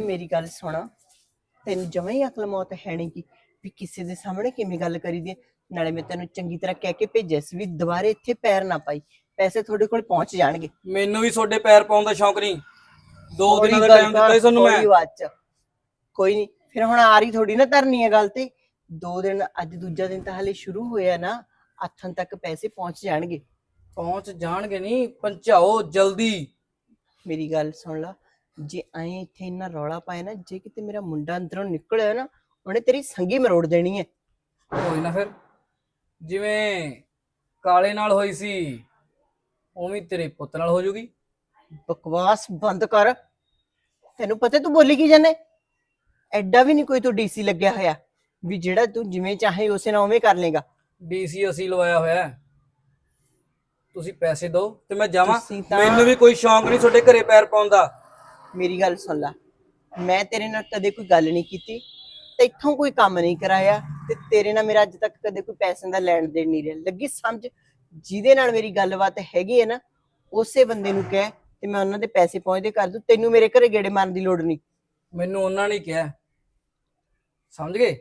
ਮੇਰੀ ਗੱਲ ਸੁਣ ਤੈਨੂੰ ਜਮਾਂ ਹੀ ਅਕਲ ਮੌਤ ਹੈ ਨਹੀਂ ਕਿ ਵੀ ਕਿਸੇ ਦੇ ਸਾਹਮਣੇ ਕਿਵੇਂ ਗੱਲ ਕਰੀਦੀ ਹੈ। ਨਾਲੇ ਮੈਂ ਤੈਨੂੰ ਚੰਗੀ ਤਰ੍ਹਾਂ ਕਹਿ ਕੇ ਭੇਜਿਆ ਸੀ ਵੀ ਦੁਬਾਰੇ ਇੱਥੇ ਪੈਰ ਨਾ ਪਾਈ। ਪੈਸੇ ਤੁਹਾਡੇ ਕੋਲ ਪਹੁੰਚ ਜਾਣਗੇ।
ਮੈਨੂੰ ਵੀ ਤੁਹਾਡੇ ਪੈਰ ਪਾਉਣ ਦਾ ਸ਼ੌਂਕ ਨਹੀਂ। ਦੋ ਦਿਨਾਂ ਦਾ ਟਾਈਮ ਦਿੱਤਾ ਸੀ ਤੁਹਾਨੂੰ ਮੈਂ।
ਥੋੜ੍ਹੀ 'ਚ। ਕੋਈ ਨਹੀਂ। ਫਿਰ ਹੁਣ ਆਰੀ ਥੋੜੀ ਨਾ ਧਰਨੀ ਹੈ ਗੱਲ ਤੇ। ਦੋ ਦਿਨ ਅੱਜ ਦੂਜਾ ਦਿਨ ਤਾਂ ਹਲੇ ਸ਼ੁਰੂ ਹੋਇਆ ਨਾ ਆਥਣ ਤੱਕ ਪੈਸੇ ਪਹੁੰਚ ਜਾਣਗੇ।
ਪਹੁੰਚ ਜਾਣਗੇ ਨਹੀਂ ਪਹੁੰਚਾਓ ਜਲਦੀ।
ਮੇਰੀ ਗੱਲ ਸੁਣ ਲਾ ਜੇ ਐਂ ਇੱਥੇ ਇੰਨਾ ਰੌਲਾ ਪਾਇਆ ਨਾ ਜੇ ਕਿਤੇ ਮੇਰਾ ਮੁੰਡਾ ਅੰਦਰੋਂ ਨਿਕਲਿਆ ਨਾ ਉਹਨੇ ਤੇਰੀ ਸੰਗੀ ਮਰੋੜ ਦੇਣੀ ਹੈ।
ਹੋਈ ਨਾ ਫਿਰ। ਜਿਵੇਂ ਕਾਲੇ ਨਾਲ ਹੋਈ ਸੀ ਉਵੇਂ ਤੇਰੇ ਪੁੱਤ ਨਾਲ ਹੋ ਜੂਗੀ।
ਬਕਵਾਸ ਬੰਦ ਕਰ। ਤੈਨੂੰ ਪਤਾ ਤੂੰ ਬੋਲੀ ਕੀ ਜਾਨੇ ਐਡਾ ਵੀ ਨਹੀਂ ਕੋਈ ਤੂੰ ਡੀਸੀ ਲੱਗਿਆ ਹੋਇਆ ਵੀ ਜਿਹੜਾ ਤੂੰ ਜਿਵੇਂ ਚਾਹੇ ਉਸੇ ਨਾਲ ਉਵੇਂ ਕਰ ਲੇਗਾ।
ਡੀਸੀ ਅਸੀਂ ਲਵਾਇਆ ਹੋਇਆ। ਹੈ। ਤੁਸੀਂ ਪੈਸੇ ਦਿਓ ਤੇ ਮੈਂ ਜਾਵਾਂ।
ਤੁਸੀਂ ਤਾਂ-
ਮੈਨੂੰ ਵੀ ਕੋਈ ਸ਼ੌਂਕ ਨਹੀਂ ਤੁਹਾਡੇ ਘਰੇ ਪੈਰ ਪਾਉਣ ਦਾ।
ਮੇਰੀ ਗੱਲ ਸੁਣ ਲੈ। ਮੈਂ ਤੇਰੇ ਨਾਲ ਕਦੇ ਕੋਈ ਗੱਲ ਨਹੀਂ ਕੀਤੀ। ਤੇ ਇੱਥੋਂ ਕੋਈ ਕੰਮ ਨਹੀਂ ਕਰਾਇਆ ਤੇ ਤੇਰੇ ਨਾਲ ਮੇਰਾ ਅੱਜ ਤੱਕ ਕਦੇ ਕੋਈ ਪੈਸੇ ਦਾ ਲੈਣ ਦੇਣ ਨਹੀਂ ਰਿਹਾ। ਲੱਗੀ ਸਮਝ? ਜਿਹਦੇ ਨਾਲ ਮੇਰੀ ਗੱਲਬਾਤ ਹੈਗੀ ਹੈ ਨਾ ਉਸੇ ਬੰਦੇ ਨੂੰ ਕਹਿ ਤੇ ਮੈਂ ਉਹਨਾਂ ਦੇ ਪੈਸੇ ਪਹੁੰਚਦੇ ਕਰ ਦੂੰ। ਤੈਨੂੰ ਮੇਰੇ ਘਰੇ ਗੇੜੇ ਮਾਰਨ ਦੀ ਲੋੜ ਨਹੀਂ।
ਮੈਨੂੰ ਉਹਨਾਂ ਨੇ ਕਿਹਾ। ਸਮਝ ਗਏ?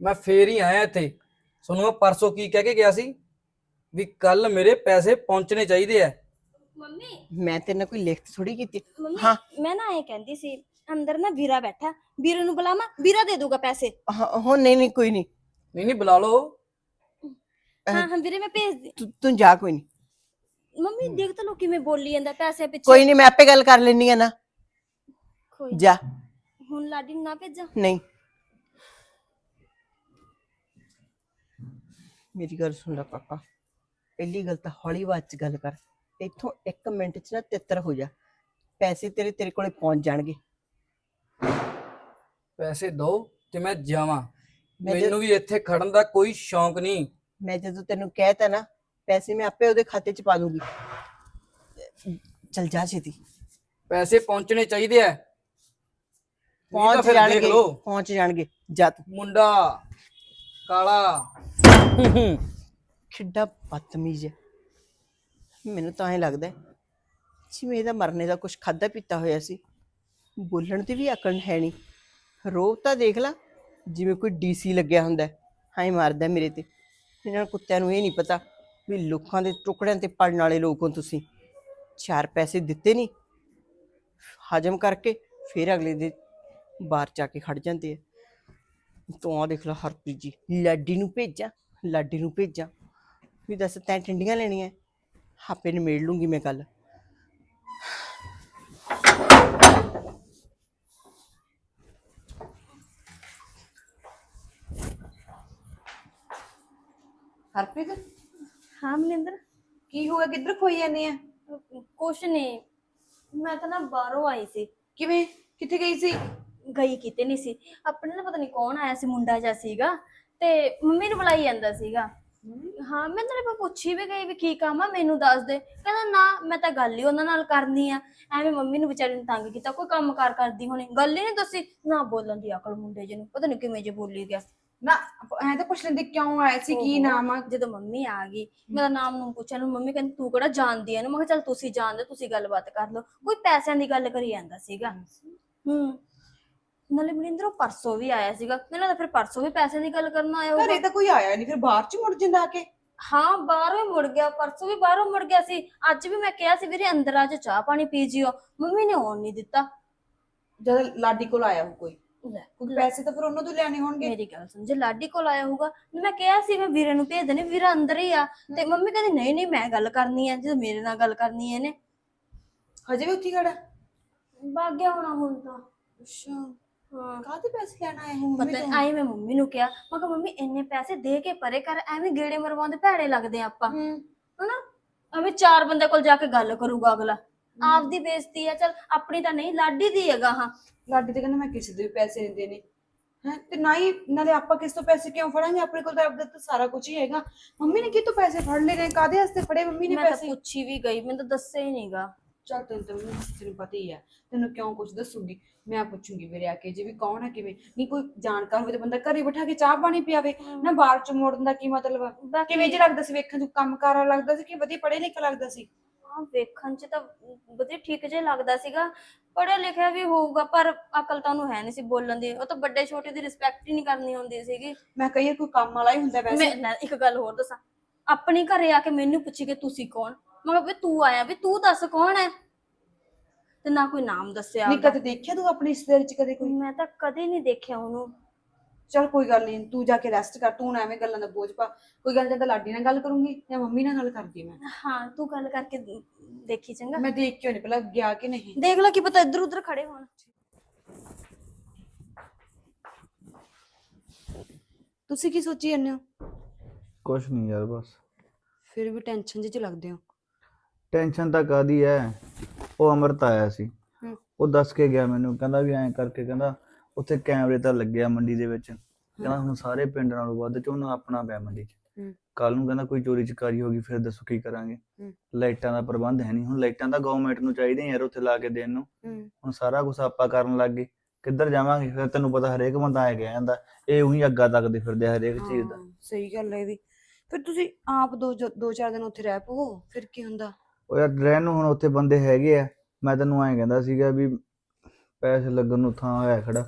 ਮੈਂ ਫੇਰ ਹੀ ਆਇਆ ਇੱਥੇ। ਤੁਹਾਨੂੰ ਮੈਂ ਪਰਸੋਂ ਕੀ ਕਹਿ ਕੇ ਗਿਆ ਸੀ? ਵੀ ਕੱਲ ਮੇਰੇ ਪੈਸੇ ਪਹੁੰਚਣੇ ਚਾਹੀਦੇ ਆ।
ਮੰਮੀ।
ਮੈਂ ਤੇਰੇ ਨਾਲ ਕੋਈ ਲਿਖਤ ਥੋੜੀ ਕੀਤੀ। ਹਾਂ।
ਮੈਂ ਨਾ ਇਹ ਕਹਿੰਦੀ ਸੀ ਅੰਦਰ ਨਾ ਵੀਰਾ ਬੈਠਾ ਵੀਰੇ ਨੂੰ ਬੁਲਾਵਾਂ ਵੀਰਾ ਦੇ ਦੂਗਾ ਪੈਸੇ।
ਹਾਂ ਨਹੀਂ ਨਹੀਂ ਕੋਈ ਨਹੀਂ।
ਨਹੀਂ ਨਹੀਂ ਬੁਲਾ ਲਓ।
ਹਾਂ ਹਾਂ ਵੀਰੇ ਮੈਂ ਭੇਜ ਦੀ
ਤੂੰ ਤੂੰ ਜਾ ਕੋਈ ਨਹੀਂ।
ਮੰਮੀ ਦੇਖ ਤਾਂ ਲੋ ਕਿਵੇਂ ਬੋਲੀ ਜਾਂਦਾ ਪੈਸੇ ਪਿੱਛੇ।
ਕੋਈ ਨਹੀਂ ਮੈਂ ਆਪੇ ਗੱਲ ਕਰ ਲੈਣੀ ਆ ਨਾ।
ਕੋਈ
ਜਾ।
ਹੁਣ ਲਾਡੀ ਨੂੰ ਨਾ ਭੇਜਾਂ?
ਨਹੀਂ। ਮੇਰੀ ਗੱਲ ਸੁਣ ਲੈ ਪਾਪਾ। ਪਹਿਲੀ ਗੱਲ ਤਾਂ ਹੌਲੀ ਆਵਾਜ਼ 'ਚ ਗੱਲ ਕਰ। ਇੱਥੋਂ 1 ਮਿੰਟ 'ਚ ਨਾ ਤਿੱਤਰ ਹੋ ਜਾ। ਪੈਸੇ ਤੇਰੇ ਤੇਰੇ ਕੋਲੇ ਪਹੁੰਚ ਜਾਣਗੇ।
ਪੈਸੇ ਦਿਓ ਤੇ ਮੈਂ ਜਾਵਾਂ।
ਮੈਂ ਜਦ-
ਮੈਨੂੰ ਵੀ ਇੱਥੇ ਖੜਨ ਦਾ ਕੋਈ ਸ਼ੌਂਕ ਨਹੀਂ।
ਮੈਂ ਜਦੋਂ ਤੈਨੂੰ ਕਹਿਤਾ ਨਾ ਪੈਸੇ ਮੈਂ ਆਪੇ ਉਹਦੇ ਖਾਤੇ 'ਚ ਪਾ ਦੂੰਗੀ। ਚਲ ਜਾ ਛੇਤੀ।
ਪੈਸੇ ਪਹੁੰਚਣੇ ਚਾਹੀਦੇ ਤਾਂ
ਪਹੁੰਚ ਜਾਣਗੇ ਪਹੁੰਚ ਜਾਣਗੇ। ਜਾ ਤੂੰ।
ਮੁੰਡਾ ਕਾਲਾ।
ਕਿੱਡਾ ਬਦਤਮੀਜ਼ ਹੈ। ਮੈਨੂੰ ਤਾਂ ਐ ਲੱਗਦਾ ਹੈ ਜਿਵੇਂ ਇਹਦਾ ਮਰਨੇ ਦਾ ਕੁਝ ਖਾਦਾ ਪੀਤਾ ਹੋਇਆ ਸੀ। ਬੋਲਣ ਤੇ ਵੀ ਅਕਲ ਹੈ ਨਹੀਂ। ਰੋਬ ਤਾਂ ਦੇਖ ਲਾ, ਜਿਵੇਂ ਕੋਈ ਡੀਸੀ ਲੱਗਿਆ ਹੁੰਦਾ ਹੈ। ਹਾਂ ਮਾਰਦਾ ਮੇਰੇ ਤੇ। ਇਹਨਾਂ ਕੁੱਤਿਆਂ ਨੂੰ ਇਹ ਨਹੀਂ ਪਤਾ ਵੀ ਲੋਕਾਂ ਦੇ ਟੁਕੜਿਆਂ ਤੇ ਪੜਨ ਵਾਲੇ ਲੋਕ ਹੋ ਤੁਸੀਂ। ਚਾਰ ਪੈਸੇ ਦਿੱਤੇ ਨਹੀਂ, ਹਜਮ ਕਰਕੇ ਫਿਰ ਅਗਲੇ ਦੇ ਬਾਹਰ ਜਾ ਕੇ ਖੜ ਜਾਂਦੇ ਆ। ਤੂੰ ਆ ਦੇਖ ਲੈ ਹਰਪ੍ਰੀਤ ਜੀ, ਲਾਡੀ ਨੂੰ ਭੇਜਾਂ, ਲਾਡੀ ਨੂੰ ਭੇਜਾਂ। ਵੀ ਦੱਸ ਤੈਂ ਟਿੰਡੀਆਂ ਲੈਣੀਆਂ ਹਾਪੇ ਨਿਮੇੜ ਲੂੰਗੀ ਮੈਂ ਕੱਲ
ਹਰਪ੍ਰੀਤ?
ਹਾਂ ਮਨਿੰਦਰ।
ਕੀ ਹੋਇਆ? ਕਿੱਧਰ ਖੋਈ ਜਾਂਦੀ ਆ?
ਕੁਛ ਨਹੀਂ। ਮੈਂ ਤਾਂ ਨਾ ਬਾਹਰੋਂ ਆਈ ਸੀ।
ਕਿਵੇਂ? ਕਿੱਥੇ ਗਈ ਸੀ?
ਗਈ ਕਿਤੇ ਨਹੀਂ ਸੀ। ਆਪਣੇ ਨਾ ਪਤਾ ਨਹੀਂ ਕੌਣ ਆਇਆ ਸੀ ਮੁੰਡਾ ਜਿਹਾ ਸੀਗਾ। ਤੇ ਮੰਮੀ ਨੂੰ ਬੁਲਾਈ ਜਾਂਦਾ ਸੀਗਾ। ਹਾਂ ਮੈਂ ਤੇਰੇ ਕੋਲ ਪੁੱਛੀ ਵੀ ਗਈ ਵੀ ਕੀ ਕੰਮ ਆ ਮੈਨੂੰ ਦੱਸ ਦੇ। ਕਹਿੰਦਾ ਨਾ ਮੈਂ ਤਾਂ ਗੱਲ ਹੀ ਉਹਨਾਂ ਨਾਲ ਕਰਨੀ ਆ। ਐਵੇਂ ਮੰਮੀ ਨੂੰ ਵਿਚਾਰੀ ਨੂੰ ਤੰਗ ਕੀਤਾ। ਕੋਈ ਕੰਮ ਕਾਰ ਕਰਦੀ ਹੋਣੀ। ਗੱਲ ਹੀ ਨਹੀਂ ਦੱਸੀ। ਨਾ ਬੋਲਣ ਦੀ ਅਕਲ ਮੁੰਡੇ ਜੀ ਨੂੰ ਪਤਾ ਨਹੀਂ ਕਿਵੇਂ ਜੇ ਬੋਲੀ ਗਿਆ।
ਨਾ ਐ ਤਾਂ ਪੁੱਛ ਲੈਂਦੇ ਕਿਉਂ ਆਏ ਸੀ ਕੀ ਨਾਮ ਆ?
ਜਦੋਂ ਮੰਮੀ ਆ ਗਈ ਮੇਰਾ ਨਾਮ ਨੂੰ ਪੁੱਛਿਆ ਨੂੰ ਮੰਮੀ ਕਹਿੰਦੀ ਤੂੰ ਕਿਹੜਾ ਜਾਣਦੀ ਐ ਇਹਨੂੰ ਮੈਂ ਕਿਹਾ ਚੱਲ ਤੁਸੀਂ ਜਾਣਦੇ ਤੁਸੀਂ ਗੱਲਬਾਤ ਕਰ ਲਓ। ਕੋਈ ਪੈਸਿਆਂ ਦੀ ਗੱਲ ਕਰੀ ਜਾਂਦਾ ਸੀਗਾ। ਹੂੰ। ਨਾਲੇ ਮਨਿੰਦਰ ਉਹ ਪਰਸੋਂ ਵੀ ਆਇਆ ਸੀਗਾ। ਮੈਨੂੰ ਤਾਂ ਫਿਰ ਪਰਸੋਂ ਵੀ ਪੈਸਿਆਂ ਦੀ ਗੱਲ ਕਰਨ ਆਇਆ
ਘਰੇ ਤਾਂ ਕੋਈ ਆਇਆ ਨਹੀਂ ਫਿਰ ਬਾਹਰ ਚ ਮੁੜ ਜਾਂਦਾ ਆ ਕੇ।
ਹਾਂ ਬਾਹਰੋਂ ਹੀ ਮੁੜ ਗਿਆ ਪਰਸੋਂ ਵੀ ਬਾਹਰੋਂ ਮੁੜ ਗਿਆ ਸੀ। ਅੱਜ ਵੀ ਮੈਂ ਕਿਹਾ ਸੀ ਵੀਰੇ ਅੰਦਰ ਆ ਜਾ ਚਾਹ ਪਾਣੀ ਪੀ ਜਿਓ। ਮੰਮੀ ਨੇ ਆਉਣ ਨਹੀਂ ਦਿੱਤਾ।
ਜਦ ਲਾਡੀ ਕੋਲ ਆਇਆ ਹੋ ਕੋਈ।
ਲੈ,
ਕਿਉਂਕਿ ਪੈਸੇ ਤਾਂ ਫਿਰ ਉਹਨਾਂ ਤੋਂ ਲੈਣੇ ਹੋਣਗੇ।
ਮੇਰੀ ਗੱਲ ਸੁਣ ਜੇ ਲਾਡੀ ਕੋਲ ਆਇਆ ਹੋਊਗਾ ਮੈਂ ਕਿਹਾ ਸੀ ਮੈਂ ਵੀਰੇ ਨੂੰ ਭੇਜ ਦੇਣੇ ਵੀਰਾ ਅੰਦਰ ਹੀ ਆ। ਤੇ ਮੰਮੀ ਕਹਿੰਦੀ ਨਹੀਂ ਨਹੀਂ ਮੈਂ ਗੱਲ ਕਰਨੀ ਆ ਜਦੋਂ ਮੇਰੇ ਨਾਲ ਗੱਲ ਕਰਨੀ ਹੈ ਇਹਨੇ।
ਹਜੇ ਵੀ ਉੱਥੇ ਹੀ ਖੜਾ
ਭੱਗ ਗਿਆ ਹੋਣਾ ਹੁਣ ਤਾਂ।
ਅੱਛਾ।
ਹਾਂ।
ਕਾਹਦੇ ਪੈਸੇ ਲੈਣ ਆਏ ਹੋ
ਪਤਾ ਨੀ, ਆਈ ਮੈਂ ਮੰਮੀ ਨੂੰ ਕਿਹਾ ਮੈਂ ਕਿਹਾ ਮੰਮੀ ਇੰਨੇ ਪੈਸੇ ਦੇ ਕੇ ਪਰੇ ਕਰ ਐਵੇਂ ਗੇੜੇ ਮਰਵਾਉਂਦੇ ਭੈੜੇ ਲੱਗਦੇ ਆ ਆਪਾਂ। ਹਨਾ? ਐਵੇਂ ਚਾਰ ਬੰਦੇ ਕੋਲ ਜਾ ਕੇ ਗੱਲ ਕਰੂਗਾ ਅਗਲਾ। ਆਪਦੀ ਬੇਇੱਜ਼ਤੀ ਆ ਚਲ ਆਪਣੀ ਤਾਂ ਨਹੀਂ ਲਾਡੀ ਦੀ ਹੈਗਾ ਹਾਂ।
ਲਾਡੀ ਤੇ ਕਹਿੰਦਾ ਮੈਂ ਕਿਸੇ ਦੇ ਵੀ ਪੈਸੇ ਨਹੀਂ ਦੇਣੇ। ਹੈ ਤੇ ਨਾ ਹੀ ਨਾਲੇ ਆਪਾਂ ਕਿਸ ਤੋਂ ਪੈਸੇ ਕਿਉਂ ਫੜਾਂਗੇ? ਆਪਣੇ ਕੋਲ ਤਾਂ ਆਪਦਾ ਤਾਂ ਸਾਰਾ ਕੁਝ ਹੀ ਹੈਗਾ। ਮੰਮੀ ਨੇ ਕਿਤੋਂ ਪੈਸੇ ਫੜ ਲਏ ਨੇ? ਕਾਦੇ ਵਾਸਤੇ ਫੜੇ ਮੰਮੀ ਨੇ
ਮੈਂ ਤਾਂ
ਪੈਸੇ?
ਪੁੱਛੀ ਵੀ ਗਈ ਮੈਨੂੰ ਤਾਂ ਦੱਸਿਆ ਹੀ ਨਹੀਂਗਾ
ਚੱਲ ਤੈਨੂੰ ਤਾਂ ਮੈਨੂੰ ਤੈਨੂੰ ਪਤਾ ਹੀ ਆ। ਤੈਨੂੰ ਕਿਉਂ ਕੁਝ ਦੱਸੂਗੀ? ਮੈਂ ਪੁੱਛੂਗੀ ਵੀਰੇ ਆ ਕੇ ਜੇ ਵੀ ਕੌਣ ਹੈ ਕਿਵੇਂ? ਨਹੀਂ ਕੋਈ ਜਾਣਕਾਰ ਹੋਵੇ ਤਾਂ ਬੰਦਾ ਘਰੇ ਬਿਠਾ ਕੇ ਚਾਹ ਪਾਣੀ ਪਿਆਵੇ। ਨਾ ਬਾਹਰ ਚ ਮੋੜਨ ਦਾ ਕੀ ਮਤਲਬ ਆ?
ਬਾਕੀ
ਕਿਵੇਂ ਜੇ ਲੱਗਦਾ ਸੀ ਵੇਖਣ ਚ ਕੰਮਕਾਰ ਲੱਗਦਾ ਸੀ ਕਿ ਵਧੀਆ ਪੜ੍ਹੇ ਲਿਖਿਆ ਲੱਗਦਾ ਸੀ?
ਹਾਂ ਵੇਖਣ ਚ ਤਾਂ ਵਧੀਆ ਠੀਕ ਜਿਹਾ ਲੱਗਦਾ ਸੀਗਾ। ਪੜ੍ਹਿਆ ਲਿਖਿਆ ਵੀ ਹੋਊਗਾ ਪਰ ਅਕਲ ਤਾਂ ਉਹਨੂੰ ਹੈ ਨਹੀਂ ਸੀ ਬੋਲਣ ਦੀ। ਉਹ ਤਾਂ ਵੱਡੇ ਛੋਟੇ ਦੀ ਰਿਸਪੈਕਟ ਹੀ ਨਹੀਂ ਕਰਨੀ ਹੁੰਦੀ ਸੀਗੀ।
ਮੈਂ ਕਹੀ ਕੋਈ ਕੰਮ ਵਾਲਾ ਹੀ ਹੁੰਦਾ ਵੈਸੇ।
ਮੈਂ ਨਾ ਇੱਕ ਗੱਲ ਹੋਰ ਦੱਸਾਂ। ਆਪਣੇ ਘਰੇ ਆ ਕੇ ਮੈਨੂੰ ਪੁੱਛੀ ਕਿ ਤੁਸੀਂ ਕੌਣ? ਮੈਂ ਕਿਹਾ ਵੀ ਤੂੰ ਆਇਆ ਵੀ ਤੂੰ ਦੱਸ ਕੌਣ ਹੈ? ਤੇ ਨਾ ਕੋਈ ਨਾਮ ਦੱਸਿਆ
ਨਹੀਂ। ਕਦੇ ਦੇਖਿਆ ਤੂੰ ਆਪਣੇ ਰਿਸ਼ਤੇਦਾਰੀ ਚ ਕਦੇ ਕੋਈ?
ਮੈਂ ਤਾਂ ਕਦੇ ਨਹੀਂ ਦੇਖਿਆ ਉਹਨੂੰ।
ਚਲ ਕੋਈ ਗੱਲ ਨਹੀਂ ਤੂੰ ਜਾ ਕੇ ਰੈਸਟ ਕਰ ਤੂੰ ਨਾ ਐਵੇਂ ਗੱਲਾਂ ਦਾ ਬੋਝ ਪਾ। ਕੋਈ ਗੱਲ ਜਦੋਂ ਲਾਡੀ ਨਾਲ ਗੱਲ ਕਰੂੰਗੀ ਜਾਂ ਮੰਮੀ ਨਾਲ ਗੱਲ ਕਰਦੀ ਮੈਂ।
ਹਾਂ ਤੂੰ ਗੱਲ ਕਰਕੇ ਦੇਖੀ ਚੰਗਾ।
ਮੈਂ ਦੇਖ ਕਿਉਂ ਨਹੀਂ ਪਹਿਲਾਂ ਗਿਆ ਕਿ ਨਹੀਂ?
ਦੇਖ ਲੈ ਕੀ ਪਤਾ ਇੱਧਰ ਉੱਧਰ ਖੜੇ ਹੋਣ।
ਤੁਸੀਂ ਕੀ ਸੋਚੀ ਜਾਂਦੇ ਹੋ?
ਕੁਛ ਨਹੀਂ ਯਾਰ ਬਸ।
ਫਿਰ ਵੀ ਟੈਨਸ਼ਨ ਜਿਹੀ ਚ ਲੱਗਦੇ ਹੋ।
ਟੈਨਸ਼ਨ ਤਾਂ ਕਾਦੀ ਐ? ਉਹ ਅਮਰਤ ਆਇਆ ਸੀ।
ਹੂੰ।
ਉਹ ਦੱਸ ਕੇ ਗਿਆ ਮੈਨੂੰ ਕਹਿੰਦਾ ਵੀ ਐਂ ਕਰਕੇ ਕਹਿੰਦਾ ਉੱਥੇ ਕੈਮਰੇ ਤਾਂ ਲੱਗਿਆ ਮੰਡੀ ਦੇ ਵਿੱਚ। ਕਹਿੰਦਾ ਹੁਣ ਸਾਰੇ ਪਿੰਡ ਨਾਲੋਂ ਵੱਧ ਝੋਨਾ ਆਪਣਾ ਪਿਆ ਮੰਡੀ 'ਚ। ਕੱਲ ਨੂੰ ਕਹਿੰਦਾ ਕੋਈ ਚੋਰੀ ਚਕਾਰੀ ਹੋ ਗਈ ਫਿਰ ਦੱਸੋ ਕੀ ਕਰਾਂਗੇ। ਲਾਈਟਾਂ ਦਾ ਪ੍ਰਬੰਧ ਹੈ ਨਹੀਂ। ਹੁਣ ਲਾਈਟਾਂ ਤਾਂ ਗਵਰਨਮੈਂਟ ਨੂੰ ਚਾਹੀਦੀਆਂ ਯਾਰ ਉੱਥੇ ਲਾ ਕੇ ਦੇਣ ਨੂੰ। ਹੁਣ ਸਾਰਾ ਕੁਝ ਆਪਾਂ ਕਰਨ ਲੱਗ ਗਏ। ਕਿੱਧਰ ਜਾਵਾਂਗੇ? ਫਿਰ ਤੈਨੂੰ ਪਤਾ ਹਰੇਕ ਬੰਦਾ ਆਇਆ ਗਿਆ ਜਾਂਦਾ ਇਹ ਉਹੀ ਅੱਗਾ ਤੱਕਦੇ ਫਿਰਦੇ ਹਰੇਕ ਚੀਜ਼ ਦਾ।
ਸਹੀ ਗੱਲ ਹੈ ਇਹ ਵੀ ਫਿਰ ਤੁਸੀਂ ਆਪ ਦੋ ਦੋ ਚਾਰ ਦਿਨ ਉੱਥੇ ਰਹਿ ਪਵੋ ਫਿਰ ਕੀ ਹੁੰਦਾ?
ਉਹ ਯਾਰ ਰਹਿਣ ਨੂੰ ਹੁਣ ਉੱਥੇ ਬੰਦੇ ਹੈਗੇ ਆ। ਮੈਂ ਤੈਨੂੰ ਐਂ ਕਹਿੰਦਾ ਸੀਗਾ ਵੀ ਪੈਸੇ ਲੱਗਣ ਨੂੰ ਥਾਂ ਹੋਇਆ ਖੜਾ।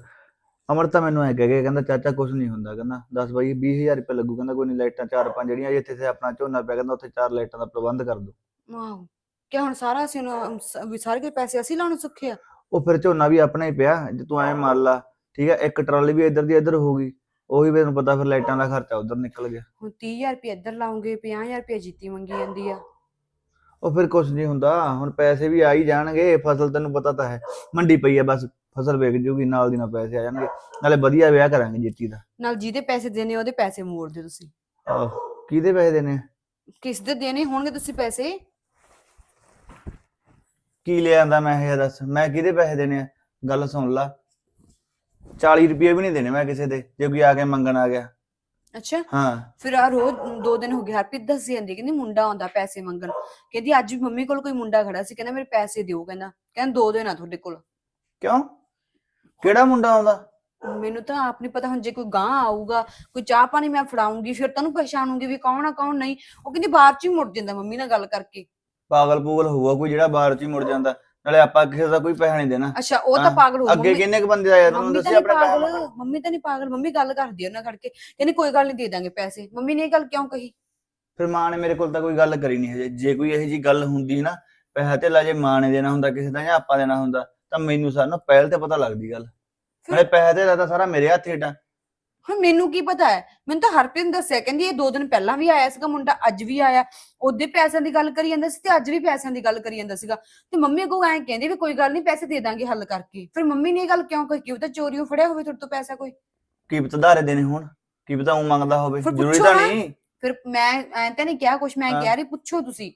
ਅਮਰ ਤਾਂ ਮੈਨੂੰ ਐਂ ਕਹਿ ਗਿਆ ਕਹਿੰਦਾ ਚਾਚਾ ਕੁਝ ਨਹੀਂ ਹੁੰਦਾ ਕਹਿੰਦਾ 10 ਬਾਈ 20000 ਰੁਪਏ ਲੱਗੂ ਕਹਿੰਦਾ ਕੋਈ ਨਹੀਂ ਲਾਈਟਾਂ ਚਾਰ ਪੰਜ ਜਿਹੜੀਆਂ ਜਿੱਥੇ ਤੇ ਆਪਣਾ ਝੋਨਾ ਪਿਆ ਕਹਿੰਦਾ ਉੱਥੇ ਚਾਰ ਲਾਈਟਾਂ ਦਾ ਪ੍ਰਬੰਧ ਕਰ ਦੋ।
ਆਹੋ ਕਿ ਹੁਣ ਸਾਰਾ ਅਸੀਂ ਉਹਨੂੰ ਸ- ਵੀ ਸਾਰੇ ਕੇ ਪੈਸੇ ਅਸੀਂ ਲਾਉਣੇ ਸੁੱਖੇ ਆ?
ਉਹ ਫਿਰ ਝੋਨਾ ਵੀ ਆਪਣਾ ਹੀ ਪਿਆ ਜੇ ਤੂੰ ਐਂ ਮੰਨ ਲਾ ਠੀਕ ਹੈ ਇੱਕ ਟਰਾਲੀ ਵੀ ਇੱਧਰ ਦੀ ਇੱਧਰ ਹੋਊਗੀ ਉਹੀ ਵੀ ਤੈਨੂੰ ਪਤਾ ਫਿਰ ਲਾਈਟਾਂ ਦਾ ਖਰਚਾ ਉਧਰ ਨਿਕਲ ਗਿਆ।
ਹੁਣ 30000 ਰੁਪਏ ਇੱਧਰ ਲਾਉਂਗੇ 50000 ਰੁਪਏ ਜੀਤੀ ਮੰਗੀ ਜਾਂਦੀ ਆ।
ਉਹ ਫਿਰ ਕੁਝ ਨਹੀਂ ਹੁੰਦਾ ਹੁਣ ਪੈਸੇ ਵੀ ਆ ਹੀ ਜਾਣਗੇ ਫਸਲ ਤੈਨੂੰ ਪਤਾ ਤਾਂ ਹੈ ਮੰਡੀ ਪਈ ਹੈ ਬਸ। ਫਸਲ ਵੇਚ ਜੂਗੀ ਨਾਲ ਦੀ ਨਾਲ ਪੈਸੇ ਆ ਜਾਣਗੇ। ਨਾਲੇ ਵਧੀਆ ਵਿਆਹ ਕਰਾਂਗੇ ਜੀਤੀ ਦਾ।
ਨਾਲ ਜਿਹਦੇ ਪੈਸੇ ਦੇਣੇ ਉਹਦੇ ਪੈਸੇ ਮੋੜ ਦਿਓ ਤੁਸੀਂ।
ਆਹ, ਕਿਹਦੇ ਪੈਸੇ ਦੇਣੇ?
ਕਿਸ ਦੇ ਦੇਣੇ ਹੋਣਗੇ ਤੁਸੀਂ ਪੈਸੇ?
ਕੀ ਲਿਆਂਦਾ ਮੈਂ ਇਹ ਦੱਸ? ਮੈਂ ਕਿਹਦੇ ਪੈਸੇ ਦੇਣੇ ਆ? ਗੱਲ ਸੁਣ ਲਾ। 40 ਰੁਪਏ ਵੀ ਨਹੀਂ ਦੇਣੇ ਮੈਂ ਕਿਸੇ ਦੇ ਜੇ ਕੋਈ ਆ ਕੇ ਮੰਗਣ ਆ ਗਿਆ।
ਅੱਛਾ।
ਹਾਂ।
ਫਿਰ ਆ ਰੋਜ਼ ਦੋ ਦਿਨ ਹੋ ਗਏ ਹਰਪ੍ਰੀਤ ਦੱਸੀ ਜਾਂਦੀ ਕਹਿੰਦੀ ਮੁੰਡਾ ਆਉਂਦਾ ਪੈਸੇ ਮੰਗਣ। ਕਹਿੰਦੀ ਅੱਜ ਵੀ ਮੰਮੀ ਕੋਲ ਕੋਈ ਮੁੰਡਾ ਖੜਾ ਸੀ ਕਹਿੰਦਾ ਮੇਰੇ ਪੈਸੇ ਦਿਓ ਕਹਿੰਦਾ। ਕਹਿੰਦਾ ਦੋ ਦਿਨ ਆ ਤੁਹਾਡੇ ਕੋਲ।
ਕਿਉਂ? ਕਿਹੜਾ ਮੁੰਡਾ ਆਉਂਦਾ?
ਮੈਨੂੰ ਤਾਂ ਆਪ ਨਹੀਂ ਪਤਾ ਹੁਣ ਜੇ ਕੋਈ ਗਾਂ ਆਊਗਾ ਕੋਈ ਚਾਹ ਪਾਣੀ ਮੈਂ ਫੜਾਉਂਗੀ ਫਿਰ ਤੁਹਾਨੂੰ ਪਛਾਣੂਗੀ ਵੀ ਕੌਣ ਆ ਕੌਣ ਨਹੀਂ। ਉਹ ਕਹਿੰਦੀ ਬਾਹਰ ਚ ਹੀ ਮੁੜ ਜਾਂਦਾ ਮੰਮੀ ਨਾਲ ਗੱਲ ਕਰਕੇ।
ਪਾਗਲ ਪੂਗਲ ਹੋਊਗਾ ਕੋਈ ਜਿਹੜਾ ਬਾਹਰ ਚ ਹੀ ਮੁੜ ਜਾਂਦਾ। ਨਾਲੇ ਆਪਾਂ ਕਿਸੇ ਦਾ ਕੋਈ ਪੈਸਾ ਨਹੀਂ ਦੇਣਾ।
ਅੱਛਾ ਉਹ ਤਾਂ
ਹਾਂ,
ਪਾਗਲ ਹੋ
ਅੱਗੇ ਕਿੰਨੇ ਕ ਬੰਦੇ ਆਏ ਉਹਨਾਂ ਨੂੰ
ਮੰਮੀ ਤਾਂ
ਦੱਸਿਆ
ਨਹੀਂ
ਆਪਣੇ ਪੈਸੇ
ਪਾਗਲ
ਮੰਗਣ।
ਮੰਮੀ ਤਾਂ ਨਹੀਂ ਪਾਗਲ। ਮੰਮੀ ਗੱਲ ਕਰਦੀ ਆ ਉਹਨਾਂ ਖੜ ਕੇ ਕਹਿੰਦੀ ਕੋਈ ਗੱਲ ਨਹੀਂ ਦੇ ਦਾਂਗੇ ਪੈਸੇ। ਮੰਮੀ ਨੇ ਇਹ ਗੱਲ ਕਿਉਂ ਕਹੀ?
ਫਿਰ ਮਾਂ ਨੇ ਮੇਰੇ ਕੋਲ ਤਾਂ ਕੋਈ ਗੱਲ ਕਰੀ ਨਹੀਂ ਹਜੇ। ਜੇ ਕੋਈ ਇਹੋ ਜੀ ਗੱਲ ਹੁੰਦੀ ਨਾ ਪੈਸਾ ਤੇ ਜੇ ਮਾਂ ਨੇ ਦੇਣਾ ਹੁੰਦਾ ਕਿਸੇ ਦਾ ਜਾਂ ਆਪਾਂ ਦੇਣਾ ਹੁੰਦਾ ਤਾਂ ਮੈਨੂੰ ਸਾਰਾ ਨਾ ਪਹਿਲ ਤੇ ਪਤਾ ਲੱਗਦੀ ਗੱਲ। ਨਾਲੇ ਪੈਸਾ ਤੇ ਤਾਂ ਸਾਰਾ ਮੇਰੇ ਹੱਥ ਹੇਠਾਂ।
ਹੁਣ ਮੈਨੂੰ ਕੀ ਪਤਾ ਹੈ? ਮੈਨੂੰ ਤਾਂ ਹਰਪ੍ਰੀਤ ਨੇ ਦੱਸਿਆ ਕਹਿੰਦੀ ਇਹ ਦੋ ਦਿਨ ਪਹਿਲਾਂ ਵੀ ਆਇਆ ਸੀਗਾ ਮੁੰਡਾ ਅੱਜ ਵੀ ਆਇਆ। ਉਹਦੇ ਪੈਸਿਆਂ ਦੀ ਗੱਲ ਕਰੀ ਜਾਂਦਾ ਸੀ ਤੇ ਅੱਜ ਵੀ ਪੈਸਿਆਂ ਦੀ ਗੱਲ ਕਰੀ ਜਾਂਦਾ ਸੀਗਾ। ਤੇ ਮੰਮੀ ਅੱਗੋਂ ਐਂ ਕਹਿੰਦੀ ਵੀ ਕੋਈ ਗੱਲ ਨਹੀਂ ਪੈਸੇ ਦੇ ਦਾਂਗੇ ਹੱਲ ਕਰਕੇ। ਫਿਰ ਮੰਮੀ ਨੇ ਇਹ ਗੱਲ ਕਿਉਂ ਕਹੀ? ਕਿ ਉਹ ਤਾਂ ਚੋਰੀਓ ਫੜਿਆ ਹੋਵੇ ਤੁਹਾਡੇ ਤੋਂ ਪੈਸਾ ਕੋਈ?
ਕੀ ਪਤਾ ਧਾਰੇ ਦੇਣੇ ਹੋਣ ਕੀ ਪਤਾ ਉਹ ਮੰਗਦਾ ਹੋਵੇ।
ਫਿਰ
ਜ਼ਰੂਰੀ
ਪੁੱਛੋ
ਤਾਂ
ਨਾ।
ਨਹੀਂ।
ਫਿਰ ਮੈਂ ਐਂ ਤਾਂ ਨਹੀਂ ਕਿਹਾ ਕੁਛ ਮੈਂ
ਹਾਂ।
ਕਹਿ ਰਹੀ ਪੁੱਛੋ ਤੁਸੀਂ।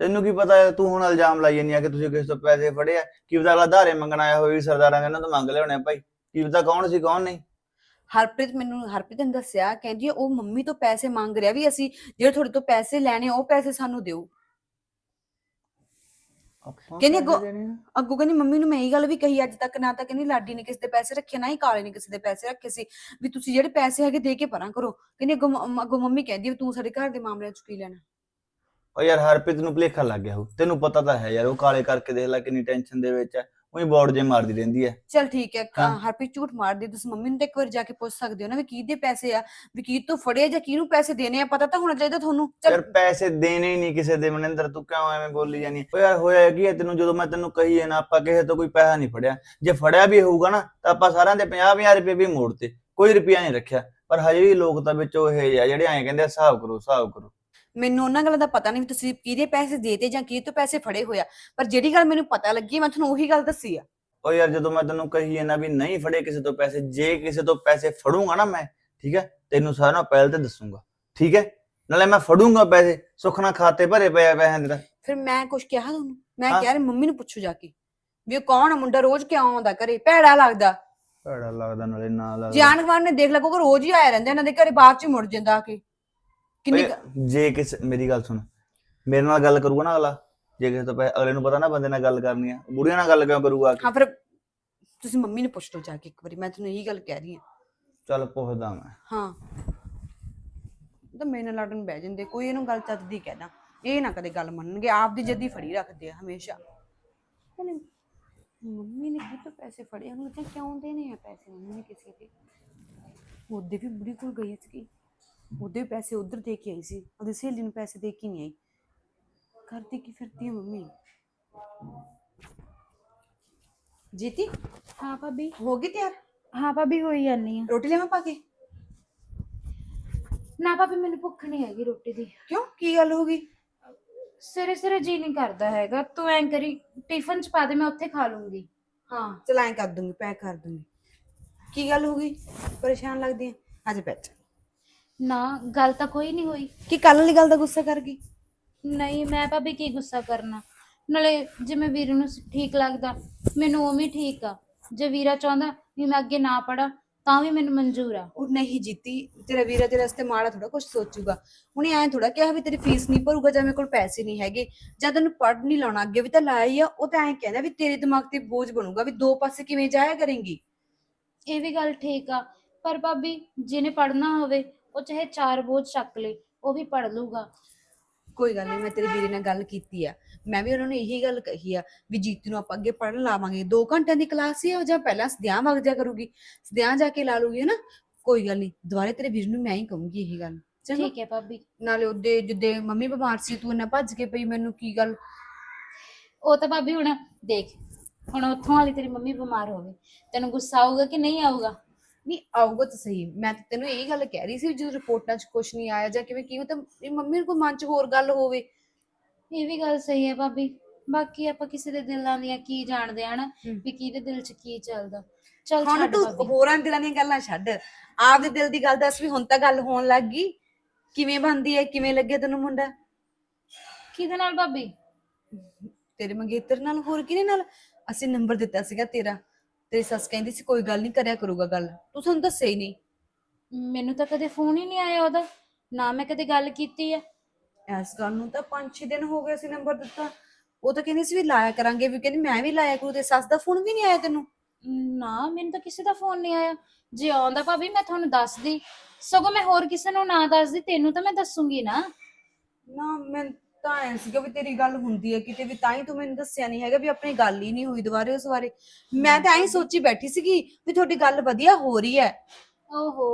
ਤੈਨੂੰ ਕੀ ਪਤਾ ਹੈ, ਤੂੰ ਹੁਣ ਇਲਜ਼ਾਮ ਲਾਈ ਜਾਂਦੀ ਆ ਕਿ ਤੁਸੀਂ ਕਿਸੇ ਤੋਂ ਪੈਸੇ ਫੜੇ ਆ? ਕੀ ਪਤਾ ਅਗਲਾ ਧਾਰੇ ਮੰਗਣ ਆਇਆ ਹੋਵੇ ਵੀ ਸਰਦਾਰਾਂ ਕਹਿੰਦਾ ਤੋਂ ਮੰਗ ਲਿਆਉਣੇ ਆ ਭਾਈ। ਕੀ ਪਤਾ ਕੌਣ ਸੀ ਕੌਣ ਨਹੀਂ?
ਹਰਪ੍ਰੀਤ ਮੈਨੂੰ ਹਰਪ੍ਰੀਤ ਨੇ ਦੱਸਿਆ ਕਹਿੰਦੀ ਉਹ ਮੰਮੀ ਤੋਂ ਪੈਸੇ ਮੰਗ ਰਿਹਾ ਵੀ ਅਸੀਂ ਜਿਹੜੇ ਤੁਹਾਡੇ ਤੋਂ ਪੈਸੇ ਲੈਣੇ ਉਹ ਪੈਸੇ ਸਾਨੂੰ ਦਿਓ। ਕਹਿੰਦੀ ਅੱਗੋਂ- ਅੱਗੋਂ ਕਹਿੰਦੀ ਮੰਮੀ ਨੂੰ ਮੈਂ ਇਹ ਗੱਲ ਵੀ ਕਹੀ ਅੱਜ ਤੱਕ ਨਾ ਤਾਂ ਕਹਿੰਦੀ ਲਾਡੀ ਨੇ ਕਿਸੇ ਦੇ ਪੈਸੇ ਰੱਖੇ ਨਾ ਹੀ ਕਾਲੇ ਨੇ ਕਿਸੇ ਦੇ ਪੈਸੇ ਰੱਖੇ ਸੀ ਵੀ ਤੁਸੀਂ ਜਿਹੜੇ ਪੈਸੇ ਹੈਗੇ ਦੇ ਕੇ ਪਰਾਂ ਕਰੋ। ਕਹਿੰਦੀ ਅੱਗੋਂ ਮ- ਅੱਗੋਂ ਮੰਮੀ ਕਹਿੰਦੀ ਵੀ ਤੂੰ ਸਾਡੇ ਘਰ ਦੇ ਮਾਮਲਿਆਂ ਚ ਕੀ ਲੈਣਾ?
ਓ ਯਾਰ ਹਰਪ੍ਰੀਤ ਨੂੰ ਭੁਲੇਖਾ ਲੱਗ ਗਿਆ ਹੋ ਤੈਨੂੰ ਪਤਾ ਤਾਂ ਹੈ ਯਾਰ ਉਹ ਕਾਲੇ ਕਰਕੇ ਦੇਖ ਲੈ ਕਿੰਨੀ ਟੈਨਸ਼ਨ ਦੇ ਵਿੱਚ ਹੈ। ਉਹੀ ਬੋਰਡ ਜੇ ਮਾਰਦੀ ਰਹਿੰਦੀ ਹੈ।
ਚਲ ਠੀਕ ਹੈ
ਹਾਂ।
ਹਰਪ੍ਰੀਤ ਝੂਠ ਮਾਰਦੀ ਤੁਸੀਂ ਮੰਮੀ ਨੂੰ ਤਾਂ ਇੱਕ ਵਾਰ ਜਾ ਕੇ ਪੁੱਛ ਸਕਦੇ ਹੋ ਨਾ ਵੀ ਕਿਹਦੇ ਪੈਸੇ ਆ ਵੀ ਕੀ ਤੋਂ ਫੜੇ ਆ ਜਾਂ ਕਿਹਨੂੰ ਪੈਸੇ ਦੇਣੇ ਆ ਪਤਾ ਤਾਂ ਹੋਣਾ ਚਾਹੀਦਾ ਤੁਹਾਨੂੰ।
ਯਾਰ
ਚਲ
ਪੈਸੇ ਦੇਣੇ ਹੀ ਨਹੀਂ ਕਿਸੇ ਦੇ ਮਨਿੰਦਰ ਤੂੰ ਕਿਉਂ ਐਵੇਂ ਬੋਲੀ ਜਾਨੀ ਓ ਯਾਰ ਹੋਇਆ ਕੀ ਹੈ ਤੈਨੂੰ ਜਦੋਂ ਮੈਂ ਤੈਨੂੰ ਕਹੀ ਹੈ ਨਾ ਆਪਾਂ ਕਿਸੇ ਤੋਂ ਕੋਈ ਪੈਸਾ ਨਹੀਂ ਫੜਿਆ। ਜੇ ਫੜਿਆ ਵੀ ਹੋਊਗਾ ਨਾ ਤਾਂ ਆਪਾਂ ਸਾਰਿਆਂ ਦੇ 50 50 ਰੁਪਏ ਵੀ ਮੋੜਤੇ। ਕੋਈ ਰੁਪਿਆ ਨਹੀਂ ਰੱਖਿਆ। ਪਰ ਹਜੇ ਵੀ ਲੋਕ ਤਾਂ ਵਿੱਚੋਂ ਇਹ ਆ ਜਿਹੜੇ ਐਂ ਕਹਿੰਦੇ ਆ ਹਿਸਾਬ ਕਰੋ ਹਿਸਾਬ ਕਰੋ।
ਮੈਨੂੰ ਉਹਨਾਂ ਗੱਲਾਂ ਦਾ ਪਤਾ ਨਹੀਂ ਵੀ ਤੁਸੀਂ ਕਿਹਦੇ ਪੈਸੇ ਦੇਤੇ ਜਾਂ ਕਿਹਦੇ ਤੋਂ ਪੈਸੇ ਫੜੇ ਹੋਇਆ ਪਰ ਜਿਹੜੀ ਗੱਲ ਮੈਨੂੰ ਪਤਾ ਲੱਗੀ ਮੈਂ ਤੁਹਾਨੂੰ ਉਹੀ ਗੱਲ ਦੱਸੀ ਆ।
ਓ ਯਾਰ ਜਦੋਂ ਮੈਂ ਤੈਨੂੰ ਕਹੀ ਨਾ ਵੀ ਨਹੀਂ ਫੜੇ ਕਿਸੇ ਤੋਂ ਪੈਸੇ ਜੇ ਕਿਸੇ ਤੋਂ ਪੈਸੇ ਫੜੂੰਗਾ ਨਾ ਮੈਂ ਠੀਕ ਹੈ ਤੈਨੂੰ ਸਾਰਿਆਂ ਨਾਲ ਪਹਿਲ ਤੇ ਦੱਸੂਗਾ ਠੀਕ ਹੈ? ਨਾਲੇ ਮੈਂ ਫੜੂੰਗਾ ਪੈਸੇ ਸੁੱਖ ਨਾਲ ਖਾਤੇ ਭਰੇ ਪਏ ਆ ਪੈਸਿਆਂ ਦੇ ਤਾਂ।
ਫਿਰ ਮੈਂ ਕੁਝ ਕਿਹਾ ਤੁਹਾਨੂੰ? ਮੈਂ
ਹਾਂ।
ਕਿਹਾ ਰਹੀ ਮੰਮੀ ਨੂੰ ਪੁੱਛੋ ਜਾ ਕੇ ਵੀ ਉਹ ਕੌਣ ਆ ਮੁੰਡਾ ਰੋਜ਼ ਕਿਉਂ ਆਉਂਦਾ ਘਰੇ? ਭੈੜਾ ਲੱਗਦਾ।
ਭੈੜਾ ਲੱਗਦਾ ਨਾਲੇ ਨਾ ਲੱਗਦਾ।
ਨੇ ਦੇਖ ਲੱਗੋ ਕਿ ਰੋਜ਼ ਹੀ ਆਇਆ ਰਹਿੰਦਾ ਇਹਨਾਂ ਦੇ ਘਰੇ ਬਾਅਦ ਚ ਹੀ ਮੁੜ ਜਾਂਦਾ ਆ ਕੇ। ਕਿੰਨੀ ਕੁ-
ਓਏ, ਜੇ ਕਿਸ ਮੇਰੀ ਗੱਲ ਸੁਣ। ਮੇਰੇ ਨਾਲ ਗੱਲ ਕਰੂਗਾ ਨਾ ਅਗਲਾ। ਜੇ ਕਿਸੇ ਤੋਂ ਪੈਸੇ ਅਗਲੇ ਨੂੰ ਪਤਾ ਨਾ ਬੰਦੇ ਨਾਲ ਗੱਲ ਕਰਨੀ ਆ। ਬੁੜੀਆਂ ਨਾਲ ਗੱਲ ਕਿਉਂ ਕਰੂਗਾ ਆ ਕੇ?
ਹਾਂ ਫਿਰ ਤੁਸੀਂ ਮੰਮੀ ਨੂੰ ਪੁੱਛ ਲਓ ਜਾ ਕੇ ਇੱਕ ਵਾਰੀ। ਮੈਂ ਤੁਹਾਨੂੰ ਇਹੀ ਗੱਲ ਕਹਿ ਰਹੀ ਹਾਂ।
ਚੱਲ ਪੁੱਛਦਾ ਮੈਂ।
ਹਾਂ। ਤਾਂ ਮੇਰੇ ਨਾਲ ਲੜਨ ਬਹਿ ਜਾਂਦੇ। ਕੋਈ ਇਹਨੂੰ ਗੱਲ ਚੱਜ ਦੀ ਕਹਿਦਾ ਇਹ ਨਾ ਕਦੇ ਗੱਲ ਮੰਨਣਗੇ। ਆਪ ਦੀ ਜੱਦੀ ਫੜੀ ਰੱਖਦੇ ਆ ਹਮੇਸ਼ਾ। ਕਹਿੰਦੇ, ਮੰਮੀ ਨੇ ਕੀ ਤੋਂ ਪੈਸੇ ਫੜੇ? ਉਹਨੂੰ ਤਾਂ ਕਿਉਂ ਦੇਣੇ ਆ ਪੈਸੇ? ਮੰਮੀ ਨੇ ਕਿਸੇ ਦੇ। ਉਹਦੇ ਵੀ ਬੁੜੀ ਕੋਲ ਗਈ ਸੀ। ਉਹਦੇ ਪੈਸੇ ਉਧਰ ਦੇ ਕੇ ਆਈ ਸੀ ਉਹਦੀ ਸਹੇਲੀ ਨੂੰ ਪੈਸੇ ਦੇ ਕੇ ਨਹੀਂ ਆਈ। ਕਰਦੀ ਕੀ ਫਿਰਦੀ ਆ ਮੰਮੀ? ਜੀਤੀ?
ਹਾਂ ਭਾਬੀ।
ਹੋ ਗਈ ਤਿਆਰ?
ਹਾਂ ਭਾਬੀ ਹੋਈ ਜਾਨੀ ਆ।
ਰੋਟੀ ਲਿਆਵਾਂ ਪਾ ਕੇ?
ਨਾ ਭਾਬੀ ਮੈਨੂੰ ਭੁੱਖ ਨਹੀਂ ਹੈਗੀ ਰੋਟੀ ਦੀ।
ਕਿਉਂ? ਕੀ ਗੱਲ ਹੋ ਗਈ?
ਸਿਰੇ ਸਿਰੇ ਜੀ ਨਹੀਂ ਕਰਦਾ ਹੈਗਾ। ਤੂੰ ਐਂ ਕਰੀ ਟਿਫਨ ਚ ਪਾ ਦੇ ਮੈਂ ਉੱਥੇ ਖਾ ਲੂੰਗੀ।
ਹਾਂ ਚਲ ਐਂ ਕਰ ਦੂੰਗੀ ਪੈਕ ਕਰ ਦੂੰਗੀ। ਕੀ ਗੱਲ ਹੋ ਗਈ? ਪਰੇਸ਼ਾਨ ਲੱਗਦੀ ਹੈ ਅੱਜ ਬੈਠ।
ਨਾ ਗੱਲ ਤਾਂ ਕੋਈ ਨਹੀਂ ਹੋਈ।
ਕੀ ਕੱਲ ਵਾਲੀ ਗੱਲ ਦਾ ਗੁੱਸਾ ਕਰ ਗਈ?
ਨਹੀਂ ਮੈਂ ਭਾਬੀ ਕੀ ਗੁੱਸਾ ਕਰਨਾ? ਨਾਲੇ ਜਿਵੇਂ ਵੀਰ ਨੂੰ ਠੀਕ ਲੱਗਦਾ ਮੈਨੂੰ ਉਵੇਂ ਹੀ ਠੀਕ ਆ। ਜੇ ਵੀਰਾ ਚਾਹੁੰਦਾ ਵੀ ਮੈਂ ਅੱਗੇ ਨਾ ਪੜਾ ਤਾਂ ਵੀ ਮੈਨੂੰ ਮਨਜ਼ੂਰ ਆ।
ਉਹ ਨਹੀਂ ਜੀਤੀ ਤੇਰਾ ਵੀਰਾ ਤੇਰੇ ਵਾਸਤੇ ਮਾੜਾ ਥੋੜਾ ਕੁਝ ਸੋਚੂਗਾ। ਉਹਨੇ ਐਂ ਥੋੜਾ ਕਿਹਾ ਵੀ ਤੇਰੀ ਫੀਸ ਨਹੀਂ ਭਰੂਗਾ ਜਾਂ ਮੇਰੇ ਕੋਲ ਪੈਸੇ ਨਹੀਂ ਹੈਗੇ। ਜਾਂ ਤੈਨੂੰ ਪੜ੍ਹ ਨਹੀਂ ਲਾਉਣਾ ਅੱਗੇ ਵੀ ਤਾਂ ਲਾਇਆ ਹੀ ਆ ਉਹ ਤਾਂ ਐਂ ਕਹਿੰਦਾ ਵੀ ਤੇਰੇ ਦਿਮਾਗ ਤੇ ਬੋਝ ਬਣੂਗਾ ਵੀ ਦੋ ਪਾਸੇ ਕਿਵੇਂ ਜਾਇਆ ਕਰੇਂਗੀ।
ਇਹ ਵੀ ਗੱਲ ਠੀਕ ਆ ਪਰ ਭਾਬੀ ਜਿਹਨੇ ਪੜਨਾ ਹੋਵੇ ਉਹ ਚਾਹੇ ਚਾਰ ਬੋਝ ਚੱਕ ਲੇ ਉਹ ਵੀ ਪੜ ਲੂਗਾ
ਕੋਈ ਗੱਲ ਨਹੀਂ ਮੈਂ ਤੇਰੇ ਵੀਰੇ ਨਾਲ ਗੱਲ ਕੀਤੀ ਆ। ਮੈਂ ਵੀ ਉਹਨਾਂ ਨੂੰ ਇਹੀ ਗੱਲ ਕਹੀ ਆ ਵੀ ਜੀਤੀ ਨੂੰ ਆਪਾਂ ਅੱਗੇ ਪੜਨ ਲਾਵਾਂਗੇ। 2 ਘੰਟਿਆਂ ਦੀ ਕਲਾਸ ਹੀ ਆ ਉਹ ਜਾਂ ਪਹਿਲਾਂ ਸਦਿਆਂ ਵਗ ਜਾ ਕਰੂਗੀ ਸਦਿਆਂ ਜਾ ਕੇ ਲਾ ਲੂਗੀ ਹਨਾ? ਕੋਈ ਗੱਲ ਨਹੀਂ ਦੁਬਾਰੇ ਤੇਰੇ ਵੀਰ ਨੂੰ ਮੈਂ ਹੀ ਕਹੂੰਗੀ ਇਹੀ ਗੱਲ।
ਠੀਕ ਹੈ ਭਾਬੀ।
ਨਾਲੇ ਉਹਦੇ ਜਿੱਦੇ ਮੰਮੀ ਬਿਮਾਰ ਸੀ ਤੂੰ ਇੰਨਾ ਭੱਜ ਕੇ ਪਈ ਮੈਨੂੰ ਕੀ ਗੱਲ?
ਉਹ ਤਾਂ ਭਾਬੀ ਹੁਣ ਦੇਖ ਹੁਣ ਉੱਥੋਂ ਵਾਲੀ ਤੇਰੀ ਮੰਮੀ ਬਿਮਾਰ ਹੋਵੇ ਤੈਨੂੰ ਗੁੱਸਾ ਆਊਗਾ ਕਿ ਨਹੀਂ ਆਊਗਾ?
ਨਹੀਂ ਆਊਗਾ ਤਾਂ ਸਹੀ। ਮੈਂ ਤਾਂ ਤੈਨੂੰ ਇਹ ਗੱਲ ਕਹਿ ਰਹੀ ਸੀ ਵੀ ਜਦੋਂ ਰਿਪੋਰਟਾਂ 'ਚ ਕੁਝ ਨਹੀਂ ਆਇਆ ਜਾਂ ਕਿਵੇਂ ਕਿਉਂ ਤਾਂ ਇਹ ਮੰਮੀ ਨੂੰ ਕੋਈ ਮਨ 'ਚ ਹੋਰ ਗੱਲ ਹੋਵੇ।
ਇਹ ਵੀ ਗੱਲ ਸਹੀ ਹੈ ਭਾਬੀ। ਬਾਕੀ ਆਪਾਂ ਕਿਸੇ ਦੇ ਦਿਲਾਂ ਦੀਆਂ ਕੀ ਜਾਣਦੇ ਆ ਨਾ
ਹਮ।
ਵੀ ਕਿਹਦੇ ਦਿਲ 'ਚ ਕੀ ਚੱਲਦਾ। ਚੱਲ
ਹੁਣ
ਛੱਡ
ਤੂੰ
ਭਾਬੀ।
ਹੋਰਾਂ ਦਿਲਾਂ ਦੀਆਂ ਗੱਲਾਂ ਛੱਡ। ਆਪਦੇ ਦਿਲ ਦੀ ਗੱਲ ਦੱਸ ਵੀ ਹੁਣ ਤਾਂ ਗੱਲ ਹੋਣ ਲੱਗ ਗਈ। ਕਿਵੇਂ ਬੰਦੀ ਹੈ ਕਿਵੇਂ ਲੱਗਿਆ ਤੈਨੂੰ ਮੁੰਡਾ?
ਕਿਹਦੇ ਨਾਲ ਭਾਬੀ?
ਤੇਰੇ ਮੰਗੇਤਰ ਨਾਲ ਹੋਰ ਕਿਹਦੇ ਨਾਲ? ਅਸੀਂ ਨੰਬਰ ਦਿੱਤਾ ਸੀਗਾ ਤੇਰਾ। ਤੇਰੀ ਸੱਸ ਕਹਿੰਦੀ ਸੀ ਕੋਈ ਗੱਲ ਨਹੀਂ ਕਰਿਆ ਕਰੂਗਾ ਗੱਲ। ਤੂੰ ਸਾਨੂੰ ਦੱਸਿਆ ਹੀ ਨਹੀਂ।
ਮੈਨੂੰ ਤਾਂ ਕਦੇ ਫੋਨ ਹੀ ਨਹੀਂ ਆਇਆ ਉਹਦਾ ਨਾ ਮੈਂ ਕਦੇ ਗੱਲ ਕੀਤੀ ਆ।
ਇਸ ਗੱਲ ਨੂੰ ਤਾਂ 5-6 ਦਿਨ ਹੋ ਗਏ ਅਸੀਂ ਨੰਬਰ ਦਿੱਤਾ। ਉਹ ਤਾਂ ਕਹਿੰਦੀ ਸੀ ਵੀ ਲਾਇਆ ਕਰਾਂਗੇ ਵੀ ਕਹਿੰਦੀ ਮੈਂ ਵੀ ਲਾਇਆ ਕਰੂ ਤੇ ਸੱਸ ਦਾ ਫੋਨ ਵੀ ਨਹੀਂ ਆਇਆ ਤੈਨੂੰ?
ਨਾ ਮੈਨੂੰ ਤਾਂ ਕਿਸੇ ਦਾ ਫੋਨ ਨਹੀਂ ਆਇਆ। ਜੇ ਆਉਂਦਾ ਭਾਬੀ ਮੈਂ ਤੁਹਾਨੂੰ ਦੱਸਦੀ। ਸਗੋਂ ਮੈਂ ਹੋਰ ਕਿਸੇ ਨੂੰ ਨਾ ਦੱਸਦੀ ਤੈਨੂੰ ਤਾਂ ਮੈਂ ਦੱਸੂਗੀ ਨਾ।
ਨਾ ਮੈਂ ਤਾਂ ਐ ਸੀਗਾ ਵੀ ਤੇਰੀ ਗੱਲ ਹੁੰਦੀ ਹੈ ਕਿਤੇ ਵੀ ਤਾਂ ਹੀ ਤੂੰ ਮੈਨੂੰ ਦੱਸਿਆ ਨਹੀਂ ਹੈਗਾ ਵੀ ਆਪਣੀ ਗੱਲ ਹੀ ਨਹੀਂ ਹੋਈ ਦੁਬਾਰੇ ਉਸ ਬਾਰੇ। ਮੈਂ ਤਾਂ ਐਂ ਸੋਚੀ ਬੈਠੀ ਸੀਗੀ ਵੀ ਤੁਹਾਡੀ ਗੱਲ ਵਧੀਆ ਹੋ ਰਹੀ ਹੈ।
ਓਹੋ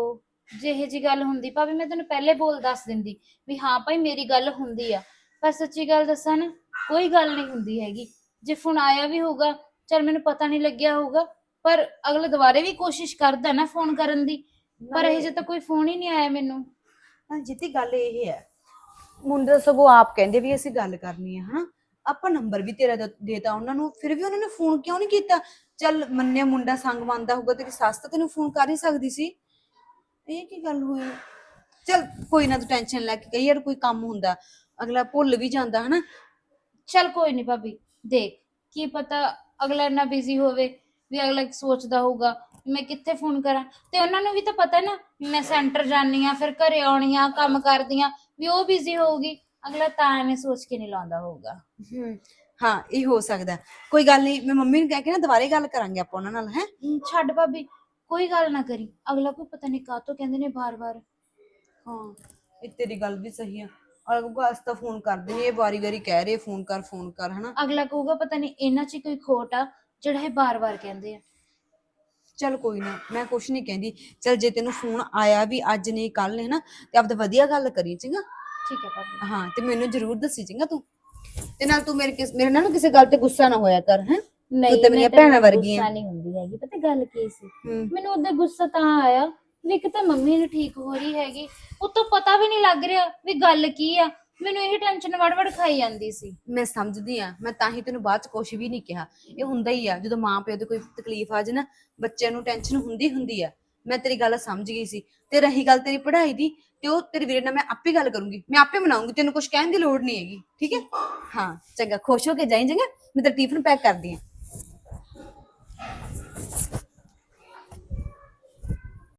ਜੇ ਇਹ ਜੀ ਗੱਲ ਹੁੰਦੀ ਭਾਵੇਂ ਮੈਂ ਤੈਨੂੰ ਪਹਿਲੇ ਬੋਲ ਦੱਸ ਦਿੰਦੀ ਵੀ ਹਾਂ ਭਾਈ ਮੇਰੀ ਗੱਲ ਹੁੰਦੀ ਆ ਪਰ ਸੱਚੀ ਗੱਲ ਦੱਸਾਂ ਨਾ ਕੋਈ ਗੱਲ ਨਹੀਂ ਹੁੰਦੀ ਹੈਗੀ। ਜੇ ਫੋਨ ਆਇਆ ਵੀ ਹੋਊਗਾ ਚਲ ਮੈਨੂੰ ਪਤਾ ਨਹੀਂ ਲੱਗਿਆ ਹੋਊਗਾ ਪਰ ਅਗਲਾ ਦੁਬਾਰੇ ਵੀ ਕੋਸ਼ਿਸ਼ ਕਰਦਾ ਨਾ ਫੋਨ ਕਰਨ ਦੀ ਪਰ ਇਹ ਜੇ ਤਾਂ ਕੋਈ ਫੋਨ ਹੀ ਨਹੀਂ ਆਇਆ ਮੈਨੂੰ।
ਨਾ ਜਿੱਤੀ ਗੱਲ ਇਹ ਹੈ ਮੁੰਡੇ ਤਾਂ ਸਗੋਂ ਆਪ ਕਹਿੰਦੇ ਵੀ ਅਸੀਂ ਗੱਲ ਕਰਨੀ ਹੈ ਹਨਾ? ਆਪਾਂ ਨੰਬਰ ਵੀ ਤੇਰਾ ਦ- ਦੇਤਾ ਉਹਨਾਂ ਨੂੰ, ਫਿਰ ਵੀ ਉਹਨਾਂ ਨੇ ਫੋਨ ਕਿਉਂ ਨਹੀਂ ਕੀਤਾ? ਚੱਲ ਮੰਨਿਆ ਮੁੰਡਾ ਸੰਗ ਮੰਨਦਾ ਹੋਊਗਾ, ਤੇਰੀ ਸੱਸ ਤਾਂ ਤੈਨੂੰ ਫੋਨ ਕਰ ਹੀ ਸਕਦੀ ਸੀ। ਇਹ ਕੀ ਗੱਲ ਹੋਈ? ਚੱਲ ਕੋਈ ਨਾ, ਤੂੰ ਟੈਨਸ਼ਨ ਲੈ ਕੇ ਕਈ ਯਾਰ ਕੋਈ ਕੰਮ ਹੁੰਦਾ, ਅਗਲਾ ਭੁੱਲ ਵੀ ਜਾਂਦਾ, ਹਨਾ?
ਚਲ ਕੋਈ ਨਹੀਂ ਭਾਬੀ, ਦੇਖ, ਕੀ ਪਤਾ ਅਗਲਾ ਇੰਨਾ ਬਿਜ਼ੀ ਹੋਵੇ, ਵੀ ਅਗਲਾ ਸੋਚਦਾ ਹੋਊਗਾ ਵੀ ਮੈਂ ਕਿੱਥੇ ਫੋਨ ਕਰਾਂ? ਤੇ ਉਹਨਾਂ ਨੂੰ ਵੀ ਤਾਂ ਪਤਾ ਨਾ ਵੀ ਮੈਂ ਸੈਂਟਰ ਜਾਣੀ ਆ ਫਿਰ ਘਰੇ ਆਉਣੀ ਆ ਕੰਮ ਕਰਦੀ ਆ ਵੀ ਉਹ ਬਿਜ਼ੀ ਹੋਊਗੀ ਅਗਲਾ ਤਾਂ ਐਵੇਂ ਸੋਚ ਕੇ ਨਹੀਂ ਲਾਉਂਦਾ ਹੋਊਗਾ।
ਹੂੰ ਹਾਂ ਇਹ ਹੋ ਸਕਦਾ ਕੋਈ ਗੱਲ ਨਹੀਂ ਮੈਂ ਮੰਮੀ ਨੂੰ ਕਹਿ ਕੇ ਨਾ ਦੁਬਾਰੇ ਗੱਲ ਕਰਾਂਗੇ ਆਪਾਂ ਉਹਨਾਂ ਨਾਲ ਹੈ?
ਹਮ, ਛੱਡ ਭਾਬੀ ਕੋਈ ਗੱਲ ਨਾ ਕਰੀ। ਅਗਲਾ ਕੋਈ ਪਤਾ ਨਹੀਂ ਕਾਹਤੋਂ ਕਹਿੰਦੇ ਨੇ ਬਾਰ-ਬਾਰ
ਹਾਂ ਇਹ ਤੇਰੀ ਗੱਲ ਵੀ ਸਹੀ ਆ। ਅਗਲਾ ਅਸ ਤਾਂ ਫੋਨ ਕਰਦੇ ਨੇ ਇਹ ਵਾਰੀ ਵਾਰੀ ਕਹਿ ਰਹੇ ਫੋਨ ਕਰ ਫੋਨ ਕਰ ਹਨਾ?
ਅਗਲਾ ਕਹੂਗਾ ਪਤਾ ਨਹੀਂ ਇਹਨਾਂ 'ਚ ਹੀ ਕੋਈ ਖੋਟ ਆ ਜਿਹੜਾ ਇਹ ਬਾਰ-ਬਾਰ ਕਹਿੰਦੇ ਆ।
ਚੱਲ ਕੋਈ ਨਾ ਮੈਂ ਕੁਛ ਨਹੀਂ ਕਹਿੰਦੀ। ਚੱਲ ਜੇ ਤੈਨੂੰ ਫੋਨ ਆਇਆ ਵੀ ਅੱਜ ਨਹੀਂ ਕੱਲ ਨੇ ਨਾ ਤੇ ਆਪਦਾ ਵਧੀਆ ਗੱਲ ਕਰੀ ਚੰਗਾ?
ਠੀਕ ਹੈ ਭਾਬੀ।
ਹਾਂ ਤੇ ਮੈਨੂੰ ਜ਼ਰੂਰ ਦੱਸੀ ਚੰਗਾ ਤੂੰ? ਤੇ ਨਾਲ ਤੂੰ ਮੇਰੇ ਕਿਸ ਮੇਰੇ ਨਾਲ ਨਾ ਕਿਸੇ ਗੱਲ ਤੇ ਗੁੱਸਾ ਨਾ ਹੋਇਆ ਕਰ ਹੈ?
ਨਹੀਂ
ਤਾਂ ਮੇਰੀਆਂ
ਮੈਂ
ਭੈਣਾਂ ਵਰਗੀ।
ਗੁੱਸਾ ਨਹੀਂ ਹੁੰਦੀ ਹੈਗੀ ਪਤਾ ਗੱਲ ਕੀ ਸੀ?
ਹੂੰ।
ਮੈਨੂੰ ਉਹਦਾ ਗੁੱਸਾ ਤਾਂ ਆਇਆ ਵੀ ਇੱਕ ਤਾਂ ਮੰਮੀ ਨੂੰ ਠੀਕ ਹੋ ਰਹੀ ਹੈਗੀ ਉਤੋਂ ਪਤਾ ਵੀ ਨਹੀਂ ਲੱਗ ਰਿਹਾ ਵੀ ਗੱਲ ਕੀ ਆ। ਮੈਨੂੰ ਇਹ ਟੈਨਸ਼ਨ ਵੜ-ਵੜ ਖਾਈ ਜਾਂਦੀ ਸੀ।
ਮੈਂ ਸਮਝਦੀ ਆ ਮੈਂ ਤਾਂ ਹੀ ਤੈਨੂੰ ਬਾਅਦ ਚ ਕੁਛ ਵੀ ਨਹੀਂ ਕਿਹਾ। ਇਹ ਹੁੰਦਾ ਹੀ ਆ, ਜਦੋਂ ਮਾਂ ਪਿਓ ਦੇ ਕੋਈ ਤਕਲੀਫ ਆ ਜੇ ਨਾ, ਬੱਚਿਆਂ ਨੂੰ ਟੈਨਸ਼ਨ ਹੁੰਦੀ ਹੁੰਦੀ ਆ। ਮੈਂ ਤੇਰੀ ਗੱਲ ਸਮਝ ਗਈ ਸੀ ਤੇ ਰਹੀ ਗੱਲ ਤੇਰੀ ਪੜ੍ਹਾਈ ਦੀ ਤੇ ਉਹ ਤੇਰੇ ਵੀਰੇ ਨਾਲ ਮੈਂ ਆਪੇ ਗੱਲ ਕਰੂੰਗੀ। ਮੈਂ ਆਪੇ ਮਨਾਉਂਗੀ, ਤੈਨੂੰ ਕੁਝ ਕਹਿਣ ਦੀ ਲੋੜ ਨਹੀਂ ਹੈਗੀ, ਠੀਕ ਹੈ? ਹਾਂ, ਚੰਗਾ, ਖੁਸ਼ ਹੋ ਕੇ ਜਾਈਂ, ਚੰਗਾ? ਮੈਂ ਤੇਰਾ ਟਿਫਨ ਪੈਕ ਕਰਦੀ ਆ